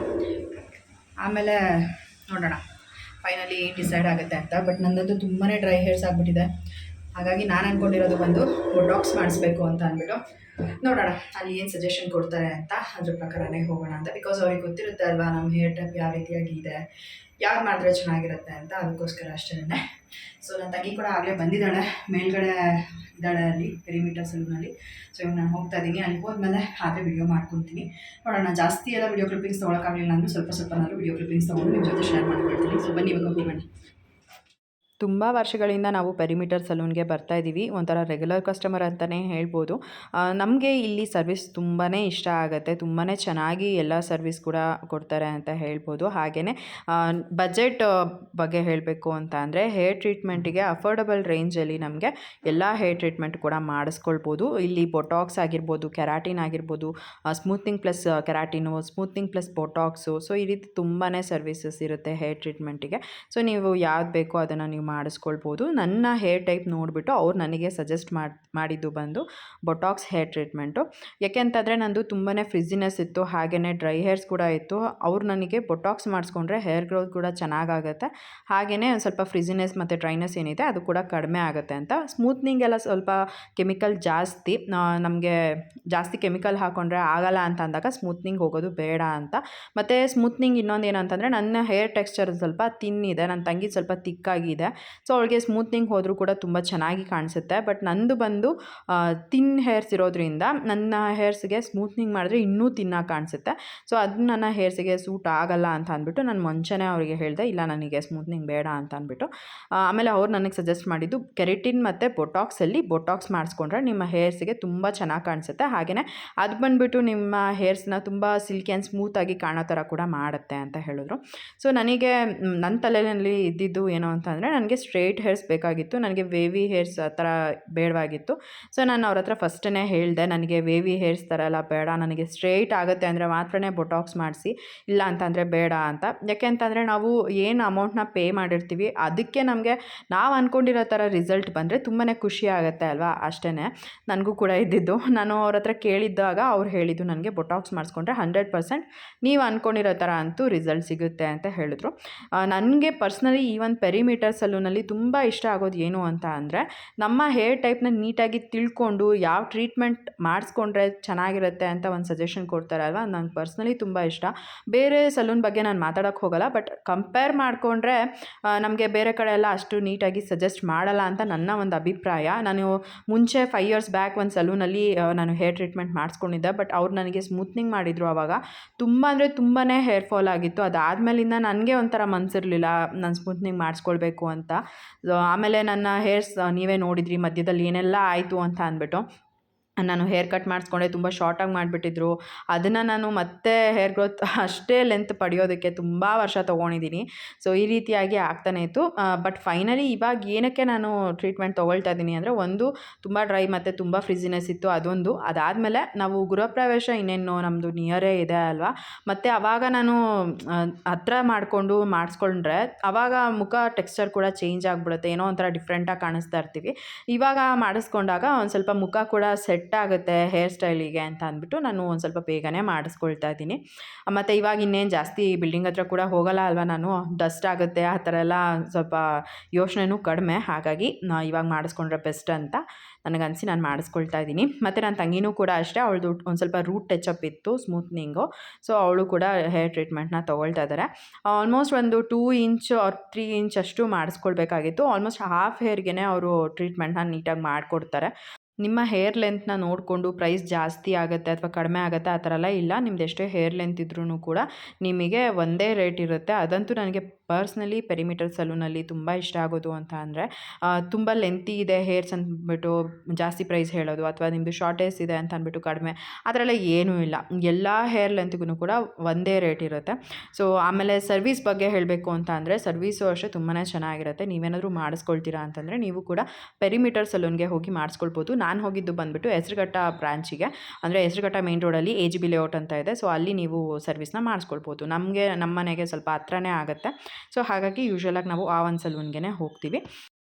S1: ಆಮೇಲೆ ನೋಡೋಣ. ಫೈನಲಿ ಡಿಸೈಡ್ ಆಗುತ್ತೆ ಅಂತ. ಬಟ್ ನನ್ನದು ತುಂಬಾ ಡ್ರೈ ಹೇರ್ಸ್ ಆಗಿಬಿಟ್ಟಿದೆ. ಹಾಗಾಗಿ ನಾನು ಅಂದ್ಕೊಂಡಿರೋದು ಬಂದು ಬೊಟಾಕ್ಸ್ ಮಾಡಿಸ್ಬೇಕು ಅಂತ ಅಂದ್ಬಿಟ್ಟು. ನೋಡೋಣ, ಅಲ್ಲಿ ಏನು ಸಜೆಷನ್ ಕೊಡ್ತಾರೆ ಅಂತ ಅದ್ರ ಪ್ರಕಾರನೇ ಹೋಗೋಣ ಅಂತ. ಬಿಕಾಸ್ ಅವ್ರಿಗೆ ಗೊತ್ತಿರುತ್ತೆ ಅಲ್ವಾ ನಮ್ಮ ಹೇರ್ ಟೈಪ್ ಯಾವ ರೀತಿಯಾಗಿ ಇದೆ, ಯಾರು ಮಾಡಿದ್ರೆ ಚೆನ್ನಾಗಿರುತ್ತೆ ಅಂತ ಅದಕ್ಕೋಸ್ಕರ ಅಷ್ಟೇ ಸೊ ನನ್ನ ತಂಗಿ ಕೂಡ ಆಗಲೇ ಬಂದಿದ್ದಾಳೆ, ಮೇಲ್ಗಡೆ ಇದ್ದಾಳೆ ಅಲ್ಲಿ ಪೆರಿಮೀಟರ್ ಸಲೂನಲ್ಲಿ. ಸೊ ಇವಾಗ ನಾನು ಹೋಗ್ತಾ ಇದ್ದೀನಿ. ಅಲ್ಲಿ ಹೋದ್ಮೇಲೆ ಹಾಗೆ ವಿಡಿಯೋ ಮಾಡ್ಕೊತೀನಿ. ನೋಡೋಣ ಜಾಸ್ತಿ ಎಲ್ಲ ವಿಡಿಯೋ ಕ್ಲಿಪ್ಪಿಂಗ್ಸ್ ತೊಗೊಳಕ್ಕಾಗಲಿಲ್ಲ ಅಂದ್ರೆ ಸ್ವಲ್ಪ ನಾನು ವಿಡಿಯೋ ಕ್ಲಿಪ್ಪಿಂಗ್ಸ್ ತೊಗೊಂಡು ನಿಮ್ಮ ಜೊತೆ ಶೇರ್ ಮಾಡ್ಕೊಳ್ತೀನಿ. ಸೊ ಬನ್ನಿ ಇವಾಗ ಹೋಗೋಣ. ತುಂಬ ವರ್ಷಗಳಿಂದ ನಾವು ಪೆರಿಮೀಟರ್ ಸಲೂನ್ಗೆ ಬರ್ತಾ ಇದ್ದೀವಿ ಒಂಥರ ರೆಗ್ಯುಲರ್ ಕಸ್ಟಮರ್ ಅಂತಲೇ ಹೇಳ್ಬೋದು. ನಮಗೆ ಇಲ್ಲಿ ಸರ್ವಿಸ್ ತುಂಬಾ ಇಷ್ಟ ಆಗುತ್ತೆ. ತುಂಬಾ ಚೆನ್ನಾಗಿ ಎಲ್ಲ ಸರ್ವಿಸ್ ಕೂಡ ಕೊಡ್ತಾರೆ ಅಂತ ಹೇಳ್ಬೋದು. ಹಾಗೆಯೇ ಬಜೆಟ್ ಬಗ್ಗೆ ಹೇಳಬೇಕು ಅಂತ ಅಂದರೆ ಹೇರ್ ಟ್ರೀಟ್ಮೆಂಟಿಗೆ ಅಫೋರ್ಡಬಲ್ ರೇಂಜಲ್ಲಿ ನಮಗೆ ಎಲ್ಲ ಹೇರ್ ಟ್ರೀಟ್ಮೆಂಟ್ ಕೂಡ ಮಾಡಿಸ್ಕೊಳ್ಬೋದು. ಇಲ್ಲಿ ಬೊಟಾಕ್ಸ್ ಆಗಿರ್ಬೋದು, ಕೆರಾಟಿನ್ ಆಗಿರ್ಬೋದು smoothening plus keratin smoothening plus botox so ಈ ರೀತಿ ತುಂಬಾ ಸರ್ವಿಸಸ್ ಇರುತ್ತೆ ಹೇರ್ ಟ್ರೀಟ್ಮೆಂಟಿಗೆ ಸೊ ನೀವು ಯಾವ್ದು ಬೇಕೋ ಅದನ್ನು ನೀವು ಮಾಡಿಸ್ಕೊಳ್ಬೋದು. ನನ್ನ ಹೇರ್ ಟೈಪ್ ನೋಡಿಬಿಟ್ಟು ಅವ್ರು ನನಗೆ ಸಜೆಸ್ಟ್ ಮಾಡಿ, ಮಾಡಿದ್ದು ಬಂದು ಬೊಟಾಕ್ಸ್ ಹೇರ್ ಟ್ರೀಟ್ಮೆಂಟು. ಯಾಕೆಂತಂದರೆ ನಂದು ತುಂಬಾ ಫ್ರಿಜಿನೆಸ್ ಇತ್ತು ಹಾಗೆಯೇ ಡ್ರೈ ಹೇರ್ಸ್ ಕೂಡ ಇತ್ತು. ಅವ್ರು ನನಗೆ ಬೊಟಾಕ್ಸ್ ಮಾಡಿಸ್ಕೊಂಡ್ರೆ ಹೇರ್ ಗ್ರೋತ್ ಕೂಡ ಚೆನ್ನಾಗಾಗುತ್ತೆ. ಹಾಗೆಯೇ ಒಂದು ಸ್ವಲ್ಪ ಫ್ರಿಜಿನೆಸ್ ಮತ್ತು ಡ್ರೈನೆಸ್ ಏನಿದೆ ಅದು ಕೂಡ ಕಡಿಮೆ ಆಗುತ್ತೆ ಅಂತ. ಸ್ಮೂತ್ನಿಂಗ್ ಎಲ್ಲ ಸ್ವಲ್ಪ ಕೆಮಿಕಲ್ ಜಾಸ್ತಿ ನಮಗೆ ಜಾಸ್ತಿ ಕೆಮಿಕಲ್ ಹಾಕ್ಕೊಂಡ್ರೆ ಆಗಲ್ಲ ಅಂತ ಅಂದಾಗ ಸ್ಮೂತ್ನಿಂಗ್ ಹೋಗೋದು ಬೇಡ ಅಂತ. ಮತ್ತು ಸ್ಮೂತ್ನಿಂಗ್ ಇನ್ನೊಂದು ಏನಂತಂದರೆ ನನ್ನ ಹೇರ್ ಟೆಕ್ಸ್ಚರ್ ಸ್ವಲ್ಪ ತಿನ್ನಿದೆ. ನನ್ನ ತಂಗಿ ಸ್ವಲ್ಪ ತಿಕ್ಕಾಗಿದೆ. ಸೊ ಅವಳಿಗೆ ಸ್ಮೂತ್ನಿಂಗ್ ಹೋದರೂ ಕೂಡ ತುಂಬ ಚೆನ್ನಾಗಿ ಕಾಣಿಸುತ್ತೆ. ಬಟ್ ನಂದು ಬಂದು ತಿನ್ ಹೇರ್ಸ್ ಇರೋದ್ರಿಂದ ನನ್ನ ಹೇರ್ಸ್ಗೆ ಸ್ಮೂತ್ನಿಂಗ್ ಮಾಡಿದ್ರೆ ಇನ್ನೂ ತಿನ್ನಾಗಿ ಕಾಣಿಸುತ್ತೆ. ಸೊ ಅದು ನನ್ನ ಹೇರ್ಸ್ಗೆ ಸೂಟ್ ಆಗಲ್ಲ ಅಂತ ಅಂದ್ಬಿಟ್ಟು ನಾನು ಮುಂಚೆನೇ ಅವರಿಗೆ ಹೇಳಿದೆ, ಇಲ್ಲ, ನನಗೆ ಸ್ಮೂತ್ನಿಂಗ್ ಬೇಡ ಅಂತ ಅಂದ್ಬಿಟ್ಟು. ಆಮೇಲೆ ಅವ್ರು ನನಗೆ ಸಜೆಸ್ಟ್ ಮಾಡಿದ್ದು ಕೆರೆಟಿನ್ ಮತ್ತು ಬೊಟಾಕ್ಸಲ್ಲಿ ಬೊಟಾಕ್ಸ್ ಮಾಡಿಸ್ಕೊಂಡ್ರೆ ನಿಮ್ಮ ಹೇರ್ಸ್ಗೆ ತುಂಬ ಚೆನ್ನಾಗಿ ಕಾಣಿಸುತ್ತೆ. ಹಾಗೆಯೇ ಅದು ಬಂದುಬಿಟ್ಟು ನಿಮ್ಮ ಹೇರ್ಸ್ನ ತುಂಬ ಸಿಲ್ಕಿ ಆ್ಯಂಡ್ ಸ್ಮೂತಾಗಿ ಕಾಣೋ ಥರ ಕೂಡ ಮಾಡುತ್ತೆ ಅಂತ ಹೇಳಿದ್ರು. ಸೊ ನನಗೆ ನನ್ನ ತಲೆಯಲ್ಲಿ ಇದ್ದಿದ್ದು ಏನು ಅಂತಂದರೆ ನನಗೆ ಸ್ಟ್ರೇಟ್ ಹೇರ್ಸ್ ಬೇಕಾಗಿತ್ತು, ನನಗೆ ವೇವಿ ಹೇರ್ಸ್ ಆ ಥರ ಬೇಡವಾಗಿತ್ತು. ಸೊ ನಾನು ಅವ್ರ ಹತ್ರ ಫಸ್ಟೇ ಹೇಳಿದೆ, ನನಗೆ ವೇವಿ ಹೇರ್ಸ್ ಥರ ಎಲ್ಲ ಬೇಡ, ನನಗೆ ಸ್ಟ್ರೇಟ್ ಆಗುತ್ತೆ ಅಂದರೆ ಮಾತ್ರನೇ ಬೊಟಾಕ್ಸ್ ಮಾಡಿಸಿ, ಇಲ್ಲ ಅಂತಂದರೆ ಬೇಡ ಅಂತ. ಯಾಕೆ ಅಂತಂದರೆ ನಾವು ಏನು ಅಮೌಂಟ್ನ ಪೇ ಮಾಡಿರ್ತೀವಿ, ಅದಕ್ಕೆ ನಮಗೆ ನಾವು ಅಂದ್ಕೊಂಡಿರೋ ಥರ ರಿಸಲ್ಟ್ ಬಂದರೆ ತುಂಬಾ ಖುಷಿ ಆಗುತ್ತೆ ಅಲ್ವಾ? ಅಷ್ಟೇ ನನಗೂ ಕೂಡ ಇದ್ದಿದ್ದು. ನಾನು ಅವ್ರ ಹತ್ರ ಕೇಳಿದ್ದಾಗ ಅವ್ರು ಹೇಳಿದ್ದು ನನಗೆ ಬೊಟಾಕ್ಸ್ ಮಾಡಿಸ್ಕೊಂಡ್ರೆ ಹಂಡ್ರೆಡ್ ಪರ್ಸೆಂಟ್ ನೀವು ಅಂದ್ಕೊಂಡಿರೋ ಥರ ಅಂತೂ ರಿಸಲ್ಟ್ ಸಿಗುತ್ತೆ ಅಂತ ಹೇಳಿದ್ರು. ನನಗೆ ಪರ್ಸ್ನಲಿ ಈ ಒಂದು ಪೆರಿಮೀಟರ್ ಸಲೂನ್ ಸಲೂನಲ್ಲಿ ತುಂಬ ಇಷ್ಟ ಆಗೋದು ಏನು ಅಂತ ಅಂದರೆ, ನಮ್ಮ ಹೇರ್ ಟೈಪ್ನ ನೀಟಾಗಿ ತಿಳ್ಕೊಂಡು ಯಾವ ಟ್ರೀಟ್ಮೆಂಟ್ ಮಾಡಿಸ್ಕೊಂಡ್ರೆ ಚೆನ್ನಾಗಿರುತ್ತೆ ಅಂತ ಒಂದು ಸಜೆಷನ್ ಕೊಡ್ತಾರಲ್ವ ನಂಗೆ ಪರ್ಸ್ನಲಿ ತುಂಬ ಇಷ್ಟ. ಬೇರೆ ಸಲೂನ್ ಬಗ್ಗೆ ನಾನು ಮಾತಾಡೋಕ್ಕೆ ಹೋಗಲ್ಲ, ಬಟ್ ಕಂಪೇರ್ ಮಾಡಿಕೊಂಡ್ರೆ ನಮಗೆ ಬೇರೆ ಕಡೆ ಎಲ್ಲ ಅಷ್ಟು ನೀಟಾಗಿ ಸಜೆಸ್ಟ್ ಮಾಡಲ್ಲ ಅಂತ ನನ್ನ ಒಂದು ಅಭಿಪ್ರಾಯ. ನಾನು ಮುಂಚೆ ಫೈವ್ ಇಯರ್ಸ್ ಬ್ಯಾಕ್ ಒಂದು ಸಲೂನಲ್ಲಿ ನಾನು ಹೇರ್ ಟ್ರೀಟ್ಮೆಂಟ್ ಮಾಡಿಸ್ಕೊಂಡಿದ್ದೆ, ಬಟ್ ಅವ್ರು ನನಗೆ ಸ್ಮೂತ್ನಿಂಗ್ ಮಾಡಿದರು ಆವಾಗ ತುಂಬ ಅಂದರೆ ತುಂಬಾ ಹೇರ್ ಫಾಲ್ ಆಗಿತ್ತು. ಅದಾದಮೇಲಿಂದ ನನಗೆ ಒಂಥರ ಮನಸ್ಸಿರಲಿಲ್ಲ ನಾನು ಸ್ಮೂತ್ನಿಂಗ್ ಮಾಡಿಸ್ಕೊಳ್ಬೇಕು ಅಂತ. ಸೊ ಆಮೇಲೆ ನನ್ನ ಹೇರ್ಸ್ ನೀವೇ ನೋಡಿದ್ರಿ ಮಧ್ಯದಲ್ಲಿ ಏನೆಲ್ಲ ಆಯಿತು ಅಂತ ಅಂದ್ಬಿಟ್ಟು. ನಾನು ಹೇರ್ ಕಟ್ ಮಾಡಿಸ್ಕೊಂಡೆ ತುಂಬ ಶಾರ್ಟಾಗಿ ಮಾಡಿಬಿಟ್ಟಿದ್ರು. ಅದನ್ನು ನಾನು ಮತ್ತೆ ಹೇರ್ ಗ್ರೋತ್ ಅಷ್ಟೇ ಲೆಂತ್ ಪಡೆಯೋದಕ್ಕೆ ತುಂಬ ವರ್ಷ ತೊಗೊಂಡಿದ್ದೀನಿ ಸೊ ಈ ರೀತಿಯಾಗಿ ಆಗ್ತಾನೆ ಇತ್ತು. ಬಟ್ ಫೈನಲಿ ಇವಾಗ ಏನಕ್ಕೆ ನಾನು ಟ್ರೀಟ್ಮೆಂಟ್ ತೊಗೊಳ್ತಾ ಇದ್ದೀನಿ ಅಂದರೆ ಒಂದು ತುಂಬ ಡ್ರೈ ಮತ್ತು ತುಂಬ ಫ್ರಿಜಿನೆಸ್ ಇತ್ತು ಅದೊಂದು. ಅದಾದಮೇಲೆ ನಾವು ಗೃಹಪ್ರವೇಶ ಇನ್ನೇನು ನಮ್ಮದು ನಿಯರೇ ಇದೆ ಅಲ್ವಾ? ಮತ್ತು ಆವಾಗ ನಾನು ಹತ್ರ ಮಾಡಿಕೊಂಡು ಮಾಡಿಸ್ಕೊಂಡ್ರೆ ಆವಾಗ ಮುಖ ಟೆಕ್ಸ್ಚರ್ ಕೂಡ ಚೇಂಜ್ ಆಗಿಬಿಡುತ್ತೆ. ಏನೋ ಒಂಥರ ಡಿಫ್ರೆಂಟಾಗಿ ಕಾಣಿಸ್ತಾ ಇರ್ತೀವಿ. ಇವಾಗ ಮಾಡಿಸ್ಕೊಂಡಾಗ ಒಂದು ಸ್ವಲ್ಪ ಮುಖ ಕೂಡ ಸೆಟ್ ಸೆಟ್ ಆಗುತ್ತೆ ಹೇರ್ ಸ್ಟೈಲಿಗೆ ಅಂತ ಅಂದ್ಬಿಟ್ಟು ನಾನು ಒಂದು ಸ್ವಲ್ಪ ಬೇಗನೆ ಮಾಡಿಸ್ಕೊಳ್ತಾ ಇದ್ದೀನಿ. ಮತ್ತು ಇವಾಗ ಇನ್ನೇನು ಜಾಸ್ತಿ ಬಿಲ್ಡಿಂಗ್ ಹತ್ರ ಕೂಡ ಹೋಗಲ್ಲ ಅಲ್ವಾ ನಾನು? ಡಸ್ಟ್ ಆಗುತ್ತೆ, ಆ ಥರ ಎಲ್ಲ ಸ್ವಲ್ಪ ಯೋಚನೆನೂ ಕಡಿಮೆ. ಹಾಗಾಗಿ ನಾ ಇವಾಗ ಮಾಡಿಸ್ಕೊಂಡ್ರೆ ಬೆಸ್ಟ್ ಅಂತ ನನಗನ್ಸಿ ನಾನು ಮಾಡಿಸ್ಕೊಳ್ತಾ ಇದ್ದೀನಿ. ಮತ್ತು ನನ್ನ ತಂಗಿನೂ ಕೂಡ ಅಷ್ಟೇ ಅವಳದು ಒಂದು ಸ್ವಲ್ಪ ರೂಟ್ ಟಚಪ್ ಇತ್ತು ಸ್ಮೂತ್ನಿಂಗು ಸೊ ಅವಳು ಕೂಡ ಹೇರ್ ಟ್ರೀಟ್ಮೆಂಟ್ನ ತೊಗೊಳ್ತಾ ಇದ್ದಾರೆ. ಆಲ್ಮೋಸ್ಟ್ ಒಂದು two inch or three inch ಅಷ್ಟು ಮಾಡಿಸ್ಕೊಳ್ಬೇಕಾಗಿತ್ತು. ಆಲ್ಮೋಸ್ಟ್ ಹಾಫ್ ಹೇರ್ಗೆ ಅವರು ಟ್ರೀಟ್ಮೆಂಟ್ನ ನೀಟಾಗಿ ಮಾಡಿಕೊಡ್ತಾರೆ. ನಿಮ್ಮ ಹೇರ್ ಲೆಂತ್ನ ನೋಡಿಕೊಂಡು ಪ್ರೈಸ್ ಜಾಸ್ತಿ ಆಗುತ್ತೆ ಅಥವಾ ಕಡಿಮೆ ಆಗುತ್ತೆ ಆ ಥರ ಎಲ್ಲ ಇಲ್ಲ. ನಿಮ್ದು ಎಷ್ಟೇ ಹೇರ್ ಲೆಂತ್ ಇದ್ರೂ ಕೂಡ ನಿಮಗೆ ಒಂದೇ ರೇಟ್ ಇರುತ್ತೆ. ಅದಂತೂ ನನಗೆ ಪರ್ಸ್ನಲಿ ಪೆರಿಮೀಟರ್ ಸಲೂನಲ್ಲಿ ತುಂಬ ಇಷ್ಟ ಆಗೋದು ಅಂತ ಅಂದರೆ ತುಂಬ ಲೆಂತಿ ಇದೆ ಹೇರ್ಸ್ ಅಂದ್ಬಿಟ್ಟು ಜಾಸ್ತಿ ಪ್ರೈಸ್ ಹೇಳೋದು ಅಥವಾ ನಿಮ್ಮದು ಶಾರ್ಟೇಜ್ ಇದೆ ಅಂತ ಅಂದ್ಬಿಟ್ಟು ಕಡಿಮೆ ಎಲ್ಲ ಏನೂ ಇಲ್ಲ. ಎಲ್ಲ ಹೇರ್ ಲೆಂತ್ಗೂ ಕೂಡ ಒಂದೇ ರೇಟ್ ಇರುತ್ತೆ. ಸೊ, ಆಮೇಲೆ ಸರ್ವಿಸ್ ಬಗ್ಗೆ ಹೇಳಬೇಕು ಅಂತ ಅಂದರೆ ಸರ್ವೀಸು ಅಷ್ಟೇ ತುಂಬಾ ಚೆನ್ನಾಗಿರುತ್ತೆ. ನೀವೇನಾದರೂ ಮಾಡಿಸ್ಕೊಳ್ತೀರಾ ಅಂತಂದರೆ ನೀವು ಕೂಡ ಪೆರಿಮೀಟರ್ ಸಲೂನ್ಗೆ ಹೋಗಿ ಮಾಡಿಸ್ಕೊಳ್ಬೋದು. ನಾನು ಹೋಗಿದ್ದು ಬಂದುಬಿಟ್ಟು ಹೆಸರುಘಟ್ಟ ಬ್ರಾಂಚಿಗೆ. ಅಂದರೆ ಹೆಸರುಘಟ್ಟ ಮೇನ್ ರೋಡಲ್ಲಿ ಎ ಜಿ ಬಿ ಲೇಔಟ್ ಅಂತ ಇದೆ. ಸೊ ಅಲ್ಲಿ ನೀವು ಸರ್ವಿಸ್ನ ಮಾಡಿಸ್ಕೊಳ್ಬೋದು. ನಮಗೆ ನಮ್ಮ ಮನೆಗೆ ಸ್ವಲ್ಪ ಹತ್ರನೇ ಆಗುತ್ತೆ. ಸೊ ಹಾಗಾಗಿ ಯೂಶ್ವಲಾಗಿ ನಾವು ಆ ಒಂದು ಸಲೂನ್ಗೆ ಹೋಗ್ತೀವಿ.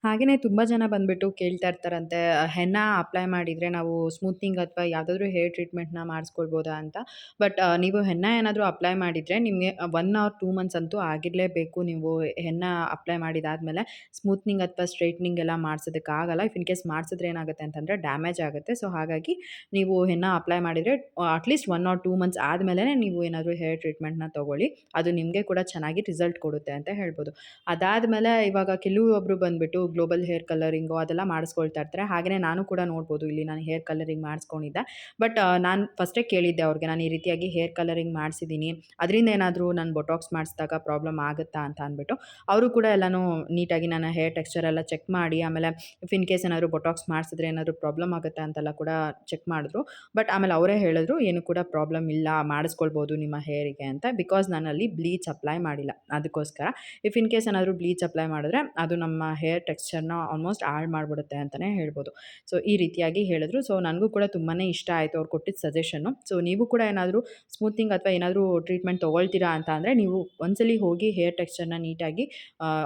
S1: ಹಾಗೆಯೇ ತುಂಬ ಜನ ಬಂದುಬಿಟ್ಟು ಕೇಳ್ತಾ ಇರ್ತಾರಂತೆ ಹೆನ್ನ ಅಪ್ಲೈ ಮಾಡಿದರೆ ನಾವು ಸ್ಮೂತ್ನಿಂಗ್ ಅಥವಾ ಯಾವುದಾದ್ರೂ ಹೇರ್ ಟ್ರೀಟ್ಮೆಂಟ್ನ ಮಾಡಿಸ್ಕೊಳ್ಬೋದಾ ಅಂತ? ಬಟ್ ನೀವು ಹೆನ್ನ ಏನಾದರೂ ಅಪ್ಲೈ ಮಾಡಿದರೆ ನಿಮಗೆ ಒನ್ ಆರ್ ಟೂ ಮಂತ್ಸ್ ಅಂತೂ ಆಗಿರಲೇಬೇಕು ನೀವು ಹೆನ್ನ ಅಪ್ಲೈ ಮಾಡಿದಾದಮೇಲೆ. ಸ್ಮೂತ್ನಿಂಗ್ ಅಥವಾ ಸ್ಟ್ರೈಟ್ನಿಂಗ್ ಎಲ್ಲ ಮಾಡಿಸೋದಕ್ಕಾಗಲ್ಲ. ಇಫ್ ಇನ್ ಕೇಸ್ ಮಾಡಿಸಿದ್ರೆ ಏನಾಗುತ್ತೆ ಅಂತಂದರೆ ಡ್ಯಾಮೇಜ್ ಆಗುತ್ತೆ. ಸೊ ಹಾಗಾಗಿ ನೀವು ಹೆನ್ನ ಅಪ್ಲೈ ಮಾಡಿದರೆ at least one or two months ಆದಮೇಲೆ ನೀವು ಏನಾದರೂ ಹೇರ್ ಟ್ರೀಟ್ಮೆಂಟ್ನ ತೊಗೊಳ್ಳಿ. ಅದು ನಿಮಗೆ ಕೂಡ ಚೆನ್ನಾಗಿ ರಿಸಲ್ಟ್ ಕೊಡುತ್ತೆ ಅಂತ ಹೇಳ್ಬೋದು. ಅದಾದಮೇಲೆ ಇವಾಗ ಕೆಲವೊಬ್ಬರು ಬಂದುಬಿಟ್ಟು ಗ್ಲೋಬಲ್ ಹೇರ್ ಕಲರಿಂಗು ಅದೆಲ್ಲ ಮಾಡಿಸ್ಕೊಳ್ತಾ ಇರ್ತಾರೆ. ಹಾಗೆಯೇ ನಾನು ಕೂಡ ನೋಡ್ಬೋದು ಇಲ್ಲಿ ನಾನು ಹೇರ್ ಕಲರಿಂಗ್ ಮಾಡಿಸ್ಕೊಂಡಿದ್ದೆ. ಬಟ್ ನಾನು ಫಸ್ಟೇ ಕೇಳಿದ್ದೆ ಅವ್ರಿಗೆ, ನಾನು ಈ ರೀತಿಯಾಗಿ ಹೇರ್ ಕಲರಿಂಗ್ ಮಾಡಿಸಿದ್ದೀನಿ. ಅದರಿಂದ ಏನಾದರೂ ನಾನು ಬೊಟಾಕ್ಸ್ ಮಾಡಿಸಿದಾಗ ಪ್ರಾಬ್ಲಮ್ ಆಗುತ್ತಾ? ಅಂತ ಅಂದ್ಬಿಟ್ಟು ಅವರು ಕೂಡ ಎಲ್ಲನೂ ನೀಟಾಗಿ ನನ್ನ ಹೇರ್ ಟೆಕ್ಸ್ಚರ್ ಎಲ್ಲ ಚೆಕ್ ಮಾಡಿ, ಆಮೇಲೆ ಇಫ್ ಇನ್ ಕೇಸ್ ಏನಾದರೂ ಬೊಟಾಕ್ಸ್ ಮಾಡಿಸಿದ್ರೆ ಏನಾದರೂ ಪ್ರಾಬ್ಲಮ್ ಆಗುತ್ತಾ? ಅಂತೆಲ್ಲ ಕೂಡ ಚೆಕ್ ಮಾಡಿದ್ರು. ಬಟ್, ಆಮೇಲೆ ಅವರೇ ಹೇಳಿದ್ರು, ಏನು ಕೂಡ ಪ್ರಾಬ್ಲಮ್ ಇಲ್ಲ, ಮಾಡಿಸ್ಕೊಳ್ಬೋದು ನಿಮ್ಮ ಹೇರಿಗೆ? ಅಂತ. ಬಿಕಾಸ್ ನಾನಲ್ಲಿ ಬ್ಲೀಚ್ ಅಪ್ಲೈ ಮಾಡಿಲ್ಲ. ಅದಕ್ಕೋಸ್ಕರ. ಇಫ್ ಇನ್ ಕೇಸ್ ಏನಾದರೂ ಬ್ಲೀಚ್ ಅಪ್ಲೈ ಮಾಡಿದ್ರೆ ಅದು ನಮ್ಮ ಹೇರ್ ಟೆಕ್ಸ್ಚರ್ನ ಆಲ್ಮೋಸ್ಟ್ ಆ್ಯಡ್ ಮಾಡಿಬಿಡುತ್ತೆ ಅಂತಲೇ ಹೇಳ್ಬೋದು. ಸೊ, ಈ ರೀತಿಯಾಗಿ ಹೇಳಿದ್ರು. ಸೊ, ನನಗೂ ಕೂಡ ತುಂಬಾ ಇಷ್ಟ ಆಯಿತು ಅವ್ರು ಕೊಟ್ಟಿದ್ದ ಸಜೆಷನ್ನು. ಸೊ, ನೀವು ಕೂಡ ಏನಾದರೂ ಸ್ಮೂತಿಂಗ್ ಅಥವಾ ಏನಾದರೂ ಟ್ರೀಟ್ಮೆಂಟ್ ತೊಗೊಳ್ತೀರಾ ಅಂತ ಅಂದರೆ ನೀವು ಒಂದ್ಸಲಿ ಹೋಗಿ ಹೇರ್ ಟೆಕ್ಸ್ಚರ್ನ ನೀಟಾಗಿ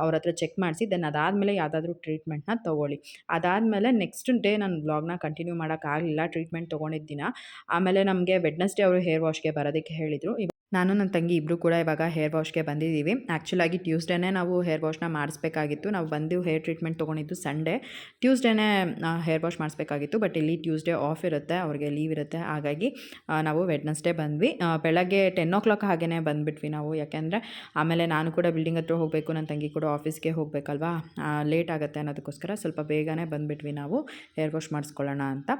S1: ಅವ್ರ ಹತ್ರ ಚೆಕ್ ಮಾಡಿಸಿ, ದೆನ್ ಅದಾದಮೇಲೆ ಯಾವುದಾದ್ರೂ ಟ್ರೀಟ್ಮೆಂಟ್ನ ತೊಗೊಳ್ಳಿ. ಅದಾದಮೇಲೆ ನೆಕ್ಸ್ಟ್ ಡೇ ನಾನು ಬ್ಲಾಗ್ನ ಕಂಟಿನ್ಯೂ ಮಾಡೋಕ್ಕಾಗಲಿಲ್ಲ ಟ್ರೀಟ್ಮೆಂಟ್ ತೊಗೊಂಡಿದ್ದ ದಿನ. ಆಮೇಲೆ ನಮಗೆ ವೆಡ್ನೆಸ್ಡೇ ಅವರು ಹೇರ್ ವಾಶ್ಗೆ ಬರೋದಕ್ಕೆ ಹೇಳಿದರು. ನಾನು, ನನ್ನ ತಂಗಿ ಇಬ್ಬರು ಕೂಡ ಇವಾಗ ಹೇರ್ ವಾಶ್ಗೆ ಬಂದಿದ್ದೀವಿ. ಆ್ಯಕ್ಚುಲಾಗಿ ಟ್ಯೂಸ್ಡೇನೇ ನಾವು ಹೇರ್ ವಾಶ್ನ ಮಾಡಿಸ್ಬೇಕಾಗಿತ್ತು. ನಾವು ಬಂದು ಹೇರ್ ಟ್ರೀಟ್ಮೆಂಟ್ ತೊಗೊಂಡಿದ್ದು ಸಂಡೇ ಟ್ಯೂಸ್ಡೇನೇ ಹೇರ್ ವಾಶ್ ಮಾಡಿಸ್ಬೇಕಾಗಿತ್ತು. ಬಟ್ ಇಲ್ಲಿ ಟ್ಯೂಸ್ಡೇ ಆಫ್ ಇರುತ್ತೆ. ಅವ್ರಿಗೆ ಲೀವ್ ಇರುತ್ತೆ. ಹಾಗಾಗಿ ನಾವು ವೆಡ್ನಸ್ಡೇ ಬಂದ್ವಿ. ಬೆಳಗ್ಗೆ ಟೆನ್ ಓ ಕ್ಲಾಕ್ ಹಾಗೇ ಬಂದುಬಿಟ್ವಿ ನಾವು. ಯಾಕೆಂದರೆ, ಆಮೇಲೆ ನಾನು ಕೂಡ ಬಿಲ್ಡಿಂಗ್ ಹತ್ರ ಹೋಗಬೇಕು. ನನ್ನ ತಂಗಿ ಕೂಡ ಆಫೀಸ್ಗೆ ಹೋಗಬೇಕಲ್ವಾ? ಲೇಟ್ ಆಗುತ್ತೆ ಅನ್ನೋದಕ್ಕೋಸ್ಕರ ಸ್ವಲ್ಪ ಬೇಗನೆ ಬಂದುಬಿಟ್ವಿ ನಾವು. ಹೇರ್ ವಾಶ್ ಮಾಡಿಸ್ಕೊಳ್ಳೋಣ ಅಂತ.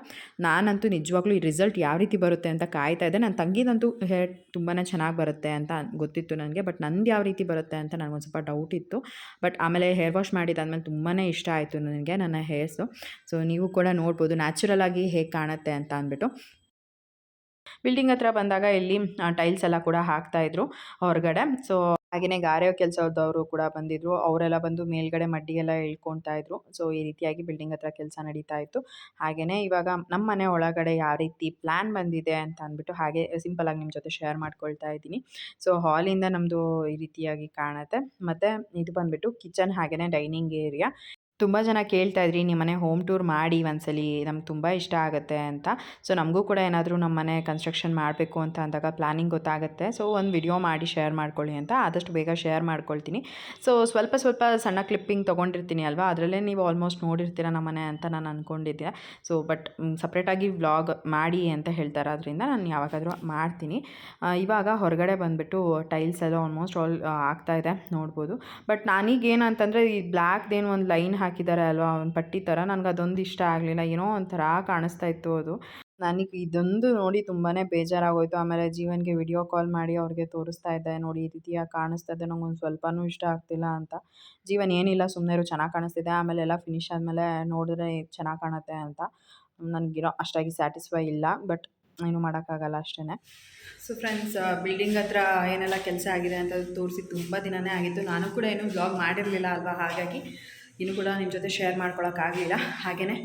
S1: ನಾನಂತೂ ನಿಜವಾಗ್ಲೂ ಈ ರಿಸಲ್ಟ್ ಯಾವ ರೀತಿ ಬರುತ್ತೆ ಅಂತ ಕಾಯ್ತಾ ಇದ್ದೆ. ನನ್ನ ತಂಗಿದಂತೂ ಹೇರ್ ತುಂಬಾ ಚೆನ್ನಾಗಿ ಚೆನ್ನಾಗಿ ಬರುತ್ತೆ ಅಂತ ಗೊತ್ತಿತ್ತು ನನಗೆ, ಬಟ್ ನಂದು ಯಾವ ರೀತಿ ಬರುತ್ತೆ ಅಂತ ನನಗೊಂದು ಸ್ವಲ್ಪ ಡೌಟ್ ಇತ್ತು. ಬಟ್ ಆಮೇಲೆ ಹೇರ್ ವಾಶ್ ಮಾಡಿದಾದ್ಮೇಲೆ ತುಂಬಾ ಇಷ್ಟ ಆಯಿತು ನನಗೆ, ನನ್ನ ಹೇರ್ಸು ಸೊ. ನೀವು ಕೂಡ ನೋಡ್ಬೋದು ನ್ಯಾಚುರಲ್ ಆಗಿ ಹೇಗೆ ಕಾಣುತ್ತೆ ಅಂತ ಅಂದ್ಬಿಟ್ಟು. ಬಿಲ್ಡಿಂಗ್ ಹತ್ರ ಬಂದಾಗ ಇಲ್ಲಿ ಟೈಲ್ಸ್ ಎಲ್ಲ ಕೂಡ ಹಾಕ್ತಾಯಿದ್ರು ಹೊರಗಡೆ. ಸೊ ಹಾಗೆಯೇ ಗಾರೆ ಕೆಲಸದವರು ಕೂಡ ಬಂದಿದ್ರು. ಅವರೆಲ್ಲ ಬಂದು ಮೇಲ್ಗಡೆ ಮಡ್ಡಿಗೆಲ್ಲ ಇಳ್ಕೊಳ್ತಾ ಇದ್ರು. ಸೊ ಈ ರೀತಿಯಾಗಿ ಬಿಲ್ಡಿಂಗ್ ಹತ್ರ ಕೆಲಸ ನಡೀತಾ ಇತ್ತು. ಹಾಗೆಯೇ ಇವಾಗ ನಮ್ಮ ಮನೆ ಒಳಗಡೆ ಯಾವ ರೀತಿ ಪ್ಲ್ಯಾನ್ ಬಂದಿದೆ ಅಂತ ಅಂದ್ಬಿಟ್ಟು ಹಾಗೆ ಸಿಂಪಲ್ ಆಗಿ ನಿಮ್ಮ ಜೊತೆ ಶೇರ್ ಮಾಡ್ಕೊಳ್ತಾ ಇದ್ದೀನಿ. ಸೊ ಹಾಲಿಂದ ನಮ್ಮದು ಈ ರೀತಿಯಾಗಿ ಕಾಣುತ್ತೆ. ಮತ್ತು ಇದು ಬಂದ್ಬಿಟ್ಟು ಕಿಚನ್ ಹಾಗೆಯೇ ಡೈನಿಂಗ್ ಏರಿಯಾ ತುಂಬ ಜನ ಕೇಳ್ತಾ ಇದ್ರಿ ನಿಮ್ಮ ಮನೆ ಹೋಮ್ ಟೂರ್ ಮಾಡಿ ಒಂದ್ಸಲಿ, ನಮ್ಗೆ ತುಂಬ ಇಷ್ಟ ಆಗುತ್ತೆ ಅಂತ. ಸೊ ನಮಗೂ ಕೂಡ ಏನಾದರೂ ನಮ್ಮ ಮನೆ ಕನ್ಸ್ಟ್ರಕ್ಷನ್ ಮಾಡಬೇಕು ಅಂತ ಅಂದಾಗ ಪ್ಲಾನಿಂಗ್ ಗೊತ್ತಾಗುತ್ತೆ. ಸೊ ಒಂದು ವಿಡಿಯೋ ಮಾಡಿ ಶೇರ್ ಮಾಡ್ಕೊಳ್ಳಿ ಅಂತ. ಆದಷ್ಟು ಬೇಗ ಶೇರ್ ಮಾಡ್ಕೊಳ್ತೀನಿ. ಸೊ ಸ್ವಲ್ಪ ಸ್ವಲ್ಪ ಸಣ್ಣ ಕ್ಲಿಪ್ಪಿಂಗ್ ತೊಗೊಂಡಿರ್ತೀನಿ ಅಲ್ವಾ? ಅದರಲ್ಲೇ ನೀವು ಆಲ್ಮೋಸ್ಟ್ ನೋಡಿರ್ತೀರ ನಮ್ಮ ಮನೆ ಅಂತ ನಾನು ಅಂದ್ಕೊಂಡಿದ್ದೆ ಸೊ ಬಟ್ ಸಪ್ರೇಟಾಗಿ ವ್ಲಾಗ್ ಮಾಡಿ ಅಂತ ಹೇಳ್ತಾರೆ. ಅದರಿಂದ ನಾನು ಯಾವಾಗಾದರೂ ಮಾಡ್ತೀನಿ. ಇವಾಗ ಹೊರಗಡೆ ಬಂದುಬಿಟ್ಟು ಟೈಲ್ಸ್ ಎಲ್ಲ ಆಲ್ಮೋಸ್ಟ್ ಆಲ್ ಆಗ್ತಾ ಇದೆ. ನೋಡ್ಬೋದು. ಬಟ್ ನಾನೀಗ ಏನಂತಂದರೆ ಈ ಬ್ಲ್ಯಾಕ್ದೇನು ಒಂದು ಲೈನ್ ಹಾಕಿದ್ದಾರೆ ಅಲ್ವಾ? ಒಂದು ಪಟ್ಟಿ ಥರ ನನಗೆ ಅದೊಂದು ಇಷ್ಟ ಆಗಲಿಲ್ಲ. ಏನೋ ಒಂಥರ ಕಾಣಿಸ್ತಾ ಇತ್ತು ಅದು. ನನಗೆ ಇದೊಂದು ನೋಡಿ ತುಂಬಾ ಬೇಜಾರಾಗೋಯ್ತು. ಆಮೇಲೆ ಜೀವನ್ಗೆ ವಿಡಿಯೋ ಕಾಲ್ ಮಾಡಿ ಅವ್ರಿಗೆ ತೋರಿಸ್ತಾ ಇದ್ದೆ. ನೋಡಿ, ಈ ರೀತಿಯಾಗಿ ಕಾಣಿಸ್ತಾ ಇದೆ? ನಂಗೆ ಒಂದು ಸ್ವಲ್ಪನೂ ಇಷ್ಟ ಆಗ್ತಿಲ್ಲ ಅಂತ. ಜೀವನ್ ಏನಿಲ್ಲ ಸುಮ್ಮನೆ ಇರು, ಚೆನ್ನಾಗಿ ಕಾಣಿಸ್ತಿದೆ. ಆಮೇಲೆ ಎಲ್ಲ ಫಿನಿಶ್ ಆದಮೇಲೆ ನೋಡಿದ್ರೆ ಚೆನ್ನಾಗಿ ಕಾಣುತ್ತೆ ಅಂತ. ನನಗಿರೋ ಅಷ್ಟಾಗಿ ಸ್ಯಾಟಿಸ್ಫೈ ಇಲ್ಲ. ಬಟ್ ಏನು ಮಾಡೋಕ್ಕಾಗಲ್ಲ ಅಷ್ಟೇ ಸೊ ಫ್ರೆಂಡ್ಸ್ ಬಿಲ್ಡಿಂಗ್ ಹತ್ರ ಏನೆಲ್ಲ ಕೆಲಸ ಆಗಿದೆ ಅಂತ ತೋರಿಸಿ ತುಂಬ ದಿನವೇ ಆಗಿತ್ತು. ನಾನು ಕೂಡ ಏನು ಬ್ಲಾಗ್ ಮಾಡಿರಲಿಲ್ಲ ಅಲ್ವಾ? ಹಾಗಾಗಿ ಇನ್ನೂ ಕೂಡ ನಿಮ್ಮ ಜೊತೆ ಶೇರ್ ಮಾಡ್ಕೊಳೋಕ್ಕಾಗಲಿಲ್ಲ ಹಾಗೆಯೇ